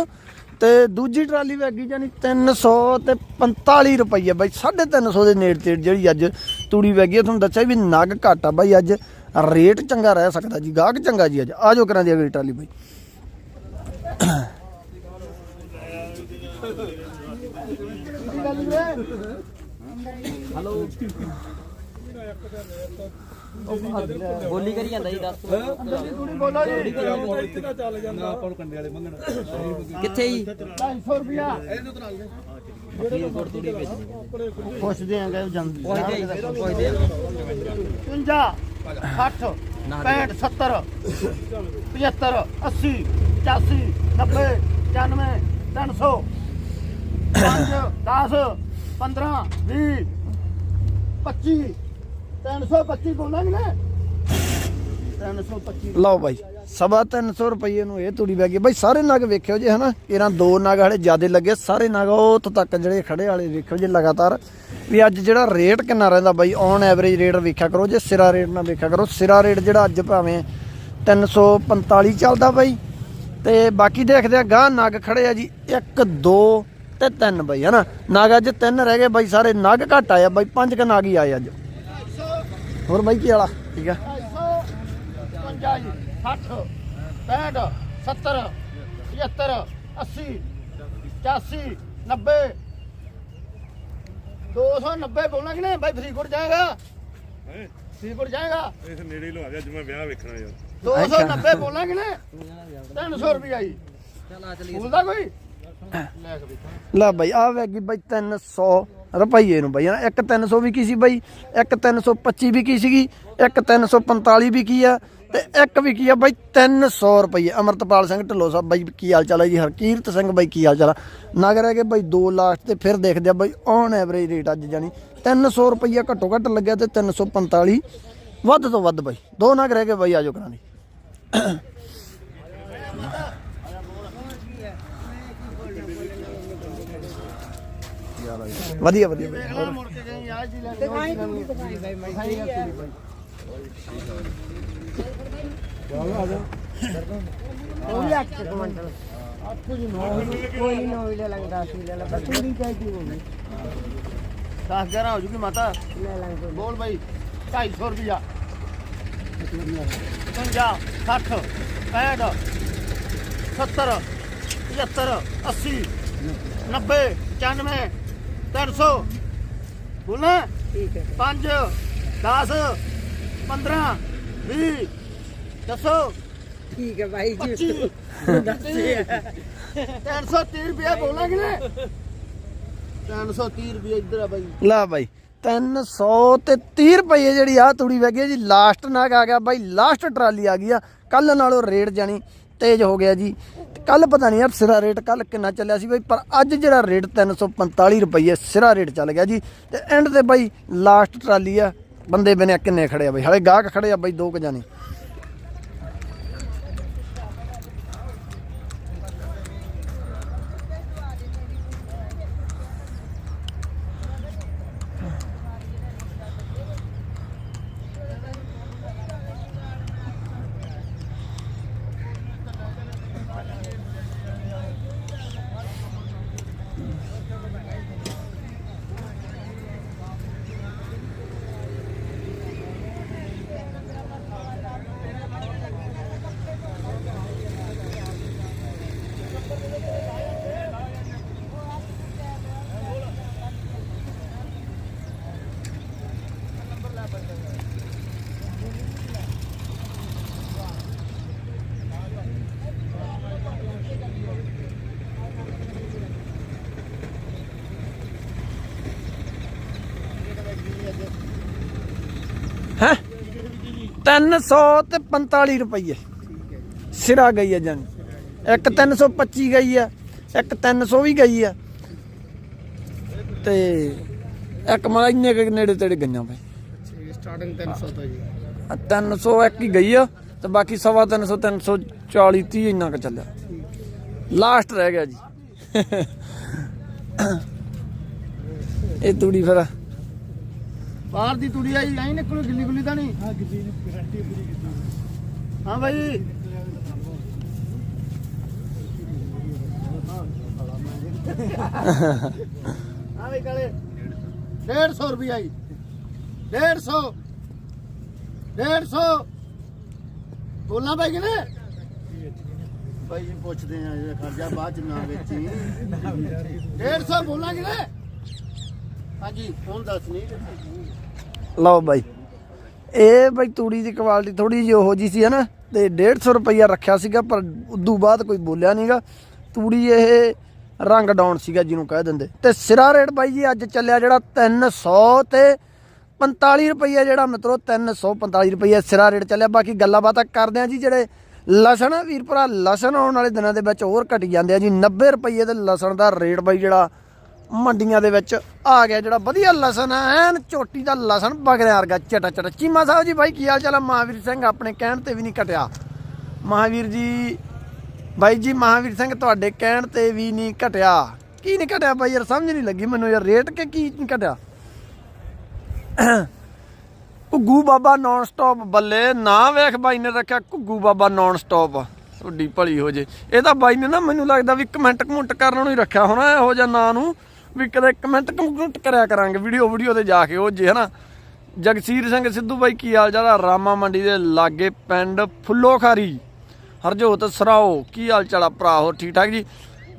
ਤੇ ਦੂਜੀ ਟਰਾਲੀ ਵੀ ਅੱਗੀ ਜਾਨੀ 300 ਤੇ 45 ਰੁਪਏ ਬਾਈ 350 ਦੇ ਨੇੜ ਤੇ ਜਿਹੜੀ ਅੱਜ ਤੂੜੀ ਵੈਗੀ ਤੁਹਾਨੂੰ ਦੱਸਿਆ ਵੀ ਨਗ ਘਾਟਾ ਬਾਈ, ਅੱਜ ਰੇਟ ਚੰਗਾ ਰਹਿ ਸਕਦਾ ਜੀ, ਗਾਹਕ ਚੰਗਾ ਜੀ ਅੱਜ। ਆਜੋ ਕਰਾਂ ਦੀ ਅਗਲੀ ਟਰਾਲੀ ਬਾਈ। ਬੋਲੀ ਕਰੀ ਜਾਂਦਾ ਜੀ ਦੱਸ ਤੂੜੀ ਬੋਲੋ ਜੀ। ਕਿੱਥੇ ਜੀ? 250 ਰੁਪਿਆ ਪੁੱਛਦੇ ਆਂਗੇ ਜਾਂਦੀ ਪੁੱਛਦੇ ਜੀ, ਪੁੱਛਦੇ 50 60 65 70 75 80 85 90 95 300 5 10 15 20 25 325 ਬੋਲਾਂਗੇ ਨਾ 325 ਲਓ ਬਾਈ, ਸਵਾ 300 ਰੁਪਏ ਨੂੰ ਇਹ ਤੂੜੀ ਵੈਗੀ ਬਾਈ, ਸਾਰੇ ਨਗ ਵੇਖਿਓ ਜੇ ਹਨਾ, ਇਹਨਾਂ ਦੋ ਨਗ ਹਲੇ ਜਿਆਦੇ ਲੱਗੇ, ਸਾਰੇ ਨਗ ਉੱਥੋਂ ਤੱਕ ਜਿਹੜੇ ਖੜੇ ਵਾਲੇ ਵੇਖਿਓ ਜੇ ਲਗਾਤਾਰ। ਵੀ ਅੱਜ ਜਿਹੜਾ ਰੇਟ ਕਿੰਨਾ ਰਹਿੰਦਾ ਬਾਈ ਔਨ ਐਵਰੇਜ ਰੇਟ ਵੇਖਿਆ ਕਰੋ, ਜੇ ਸਿਰਾ ਰੇਟ ਨਾ ਵੇਖਿਆ ਕਰੋ, ਸਿਰਾ ਰੇਟ ਜਿਹੜਾ ਅੱਜ ਭਾਵੇਂ 345 ਚੱਲਦਾ ਬਾਈ। ਤੇ ਬਾਕੀ ਦੇਖਦੇ ਆ, ਗਾਹ ਨਗ ਖੜੇ ਆ ਜੀ 1 2 ਤੇ 3 ਬਾਈ, ਹਨਾ? ਨਗ ਅੱਜ ਤਿੰਨ ਰਹਿ ਗਏ ਬਾਈ, ਸਾਰੇ ਨਗ ਘੱਟ ਆਇਆ ਬਾਈ, ਪੰਜ ਕ ਨਗ ਹੀ ਆਏ ਅੱਜ। ਹੋਰ ਬਾਈ ਕੀ ਵਾਲਾ ਠੀਕ ਆ। 250 60 65 70 75 80 85 90 290 ਬੋਲਣਾ ਕਿ ਨਹੀਂ? ਭਾਈ ਫਰੀਦਕੋਟ ਜਾਏਗਾ? ਫਰੀਦਕੋਟ ਜਾਏਗਾ? ਇਸ ਨੇੜੇ ਲੋ ਆ ਗਿਆ ਜਿਵੇਂ ਵਿਆਹ ਵੇਖਣਾ ਯਾਰ। 290 ਬੋਲਣਾ ਕਿ ਨਹੀਂ? 300 ਰੁਪਇਆ ਜੀ। ਚੱਲ ਆ ਚਲੀ ਬੋਲਦਾ ਕੋਈ? ਲੈ ਕੇ ਵੇਖਾਂ ਲੈ ਬਾਈ ਆ ਵੈਗੀ ਬਾਈ 300 ਰੁਪਈਏ ਨੂੰ ਬਾਈ, ਹਨਾ? ਇੱਕ 300 ਵੀ ਕੀ ਸੀ ਬਾਈ? ਇੱਕ 325 ਵੀ ਕੀ ਸੀਗੀ? ਇੱਕ 345 ਵੀ ਕੀ ਆ? ਤੇ ਇੱਕ ਵੀ ਕੀ ਆ ਬਾਈ? 300 ਰੁਪਈਏ। ਅਮਰਤਪਾਲ ਸਿੰਘ ਢਿੱਲੋਂ ਸਾਹਿਬ, ਬਾਈ ਕੀ ਹਾਲ ਚਾਲ ਹੈ ਜੀ? ਹਰਕੀਰਤ ਸਿੰਘ ਬਾਈ ਕੀ ਹਾਲ ਚਾਲ ਆ? ਨਗ ਰਹਿ ਗਏ ਬਾਈ 2 ਲਾਸਟ ਤੇ ਫਿਰ ਦੇਖਦੇ ਆ ਬਾਈ ਔਨ ਐਵਰੇਜ ਰੇਟ ਅੱਜ ਜਾਣੀ। 300 ਰੁਪਈਆ ਘੱਟੋ ਘੱਟ ਲੱਗਿਆ ਤੇ 345 ਵੱਧ ਤੋਂ ਵੱਧ ਬਾਈ। ਦੋ ਨਗ ਰਹਿ ਗਏ ਬਾਈ ਆਜੋ ਕਰਾਂਗੇ। ਵਧੀਆ ਵਧੀਆ ਬਾਈ ਅਗਲਾ ਮੁੜ ਕੇ ਗਈ ਆ ਜੀ ਲੈ ਕੇ ਉਹ ਵੀ 8 ਕੁਇੰਟਲ ਕੋਈ ਨਹੀਂ ਨੋਈ ਲੈ ਲੰਗਾ ਸੀ ਲੈ ਲਾ ਪਰ ਪੂਰੀ ਚਾਹੀਦੀ ਹੋਣੀ 10 11 ਹੋ ਜੂਗੀ ਮਾਤਾ। ਲੈ ਲਾਂਗੇ ਬੋਲ ਭਾਈ 250 ਰੁਪਿਆ 50 60 65 70 75 80 90 95 300 ਬੋਲਣਾ? ਠੀਕ ਹੈ 5 10 15 20 ਦੱਸੋ? ਠੀਕ ਹੈ ਭਾਈ ਜੀ। 25 330 ਰੁਪਿਆ ਬੋਲਣਾ ਕਿ ਨਹੀਂ 330 ਰੁਪਿਆ ਇੱਧਰ ਆ ਬਾਈ। ਲਾ ਬਾਈ 300 ਤੇ 30 ਰੁਪਏ ਜਿਹੜੀ ਆ ਤੂੜੀ ਵਗੀ ਆ ਜੀ ਲਾਸਟ ਨਾਗ ਆ ਗਿਆ ਬਾਈ ਲਾਸਟ ਟਰਾਲੀ ਆ ਗਈ ਆ। ਕੱਲ ਨਾਲੋਂ ਰੇਟ ਜਾਣੀ ਤੇਜ਼ ਹੋ ਗਿਆ ਜੀ। ਕੱਲ ਪਤਾ ਨਹੀਂ ਯਾਰ ਸਿਰਾ ਰੇਟ ਕੱਲ ਕਿੰਨਾ ਚੱਲਿਆ ਸੀ ਬਾਈ, ਪਰ ਅੱਜ ਜਿਹੜਾ ਰੇਟ 345 ਰੁਪਏ ਸਿਰਾ ਰੇਟ ਚੱਲ ਗਿਆ ਜੀ। ਤੇ ਐਂਡ ਤੇ ਬਾਈ ਲਾਸਟ ਟਰਾਲੀ ਆ ਬੰਦੇ ਬਨੇ ਕਿੰਨੇ ਖੜੇ ਆ ਬਾਈ? ਹਲੇ ਗਾਹਕ ਖੜੇ ਆ ਬਾਈ ਦੋ ਕੁ ਜਾਣੇ। 300 ਤੇ 45 ਰੁਪਏ ਸਿਰਾ ਗਈ ਹੈ ਜਾਨ ਇੱਕ 325 ਗਈ ਆ ਇੱਕ 300 ਵੀ ਗਈ ਆ ਤੇ ਇੱਕ ਮਾ ਇੰਨੇ ਕੁ ਨੇੜੇ ਤੇੜੇ ਗਈਆਂ ਬਈ। ਸਟਾਰਟਿੰਗ 300 ਤੋਂ ਜੀ। ਆਹ 300 ਇੱਕ ਹੀ ਗਈ ਆ ਤੇ ਬਾਕੀ ਸਵਾ 300 340 30 ਇੰਨਾ ਕ ਚੱਲਿਆ। ਲਾਸਟ ਰਹਿ ਗਿਆ ਜੀ। ਇਹ ਤੂੜੀ ਫਿਰ ਬਾਹਰ ਦੀ ਤੁੜੀ ਆਈ ਐਂ ਨਿਕਲੂ ਗਿੱਲੀ ਗੁੱਲੀ ਤਾਂ ਨਹੀਂ। ਹਾਂ ਗਿੱਲੀ ਗਾਰੰਟੀ ਪੂਰੀ ਕੀਤੀ ਹਾਂ। ਭਾਈ ਹਾਂ ਵੀ ਕਾਲੇ। 150 ਰੁਪਿਆ ਜੀ। 150 150 ਬੋਲਣਾ ਭਾਈ ਕਿਨੇ ਭਾਈ ਜੀ ਪੁੱਛਦੇ ਆ ਜਿਹੜਾ ਖਰਚਾ ਬਾਅਦ ਚ ਨਾ ਵੇਚੀ। 150 ਬੋਲਣਾ ਕਿਨੇ ਹਾਂਜੀ ਹੁਣ ਦੱਸ ਨਹੀਂ ਲਓ ਬਾਈ। ਇਹ ਬਾਈ ਤੂੜੀ ਦੀ ਕੁਆਲਿਟੀ ਥੋੜੀ ਜਿਹੀ ਉਹੋ ਜੀ ਸੀ ਹਨਾ, ਤੇ 150 ਰੁਪਈਆ ਰੱਖਿਆ ਸੀਗਾ, ਪਰ ਉਦੋਂ ਬਾਅਦ ਕੋਈ ਬੋਲਿਆ ਨਹੀਂਗਾ ਤੂੜੀ ਇਹ ਰੰਗ ਡਾਊਨ ਸੀਗਾ ਜਿਹਨੂੰ ਕਹਿ ਦਿੰਦੇ। ਤੇ ਸਿਰਾ ਰੇਟ ਬਾਈ ਜੀ ਅੱਜ ਚੱਲਿਆ ਜਿਹੜਾ 300 ਤੇ 45 ਰੁਪਈਆ ਜਿਹੜਾ ਮਿੱਤਰੋ 345 ਰੁਪਈਆ ਸਿਰਾ ਰੇਟ ਚੱਲਿਆ। ਬਾਕੀ ਗੱਲਾਂ ਬਾਤਾਂ ਕਰਦੇ ਆ ਜੀ, ਜਿਹੜੇ ਲਸਣ ਆ ਵੀਰ ਭਰਾ, ਲਸਣ ਆਉਣ ਵਾਲੇ ਦਿਨਾਂ ਦੇ ਵਿੱਚ ਹੋਰ ਘਟ ਜਾਂਦੇ ਆ ਜੀ। 90 ਰੁਪਈਏ ਦੇ ਲਸਣ ਦਾ ਰੇਟ ਬਾਈ ਜਿਹੜਾ ਮੰਡੀਆਂ ਦੇ ਵਿੱਚ ਆ ਗਿਆ ਜਿਹੜਾ ਵਧੀਆ ਲਸਣ ਆ ਐਨ ਝੋਟੀ ਦਾ ਲਸਣ ਬਗਰਿਆ ਵਰਗਾ, ਚਟਾ ਚਟਾ। ਚੀਮਾ ਸਾਹਿਬ ਜੀ ਬਾਈ, ਕੀ ਹਾਲ ਚਾਲ ਆ? ਮਹਾਵੀਰ ਸਿੰਘ ਆਪਣੇ ਕਹਿਣ ਤੇ ਵੀ ਨਹੀਂ ਘਟਿਆ ਮਹਾਵੀਰ ਜੀ, ਬਾਈ ਜੀ, ਮਹਾਵੀਰ ਸਿੰਘ ਤੁਹਾਡੇ ਕਹਿਣ ਤੇ ਵੀ ਨਹੀਂ ਘਟਿਆ ਕੀ ਨਹੀਂ ਘਟਿਆ ਬਾਈ ਯਾਰ, ਸਮਝ ਨਹੀਂ ਲੱਗੀ ਮੈਨੂੰ ਯਾਰ, ਰੇਟ ਕੇ ਕੀ ਨਹੀਂ ਘਟਿਆ ਘੁੱਗੂ ਬਾਬਾ ਨਾਨ ਸਟਾਪ ਬੱਲੇ, ਨਾ ਵੇਖ ਬਾਈ ਨੇ ਰੱਖਿਆ ਘੁੱਗੂ ਬਾਬਾ ਨਾਨ ਸਟਾਪ ਤੁਹਾਡੀ ਭਲੀ ਹੋ ਜੇ। ਇਹ ਤਾਂ ਬਾਈ ਨੇ ਨਾ ਮੈਨੂੰ ਲੱਗਦਾ ਵੀ ਕਮੈਂਟ ਕਮੁੰਟ ਕਰਨ ਨੂੰ ਹੀ ਰੱਖਿਆ ਹੋਣਾ, ਇਹੋ ਜਿਹਾ ਨਾਂ ਨੂੰ। ਵੀ ਕਦੇ ਕਮੈਂਟ ਕਮੈਂਟ ਕਰਿਆ ਕਰਾਂਗੇ ਵੀਡੀਓ ਵੀਡੀਓ ਤੇ ਜਾ ਕੇ ਉਹ ਜੇ, ਹਨਾ? ਜਗਸੀਰ ਸਿੰਘ ਸਿੱਧੂ ਬਾਈ ਕੀ ਹਾਲ ਚਾਲ ਆ? ਰਾਮਾ ਮੰਡੀ ਦੇ ਲਾਗੇ ਪਿੰਡ ਫੁੱਲੋਖਾਰੀ। ਹਰਜੋਤ ਸਰਾਓ, ਕੀ ਹਾਲ ਚਾਲ ਆ ਭਰਾ? ਹੋ ਠੀਕ ਠਾਕ ਜੀ?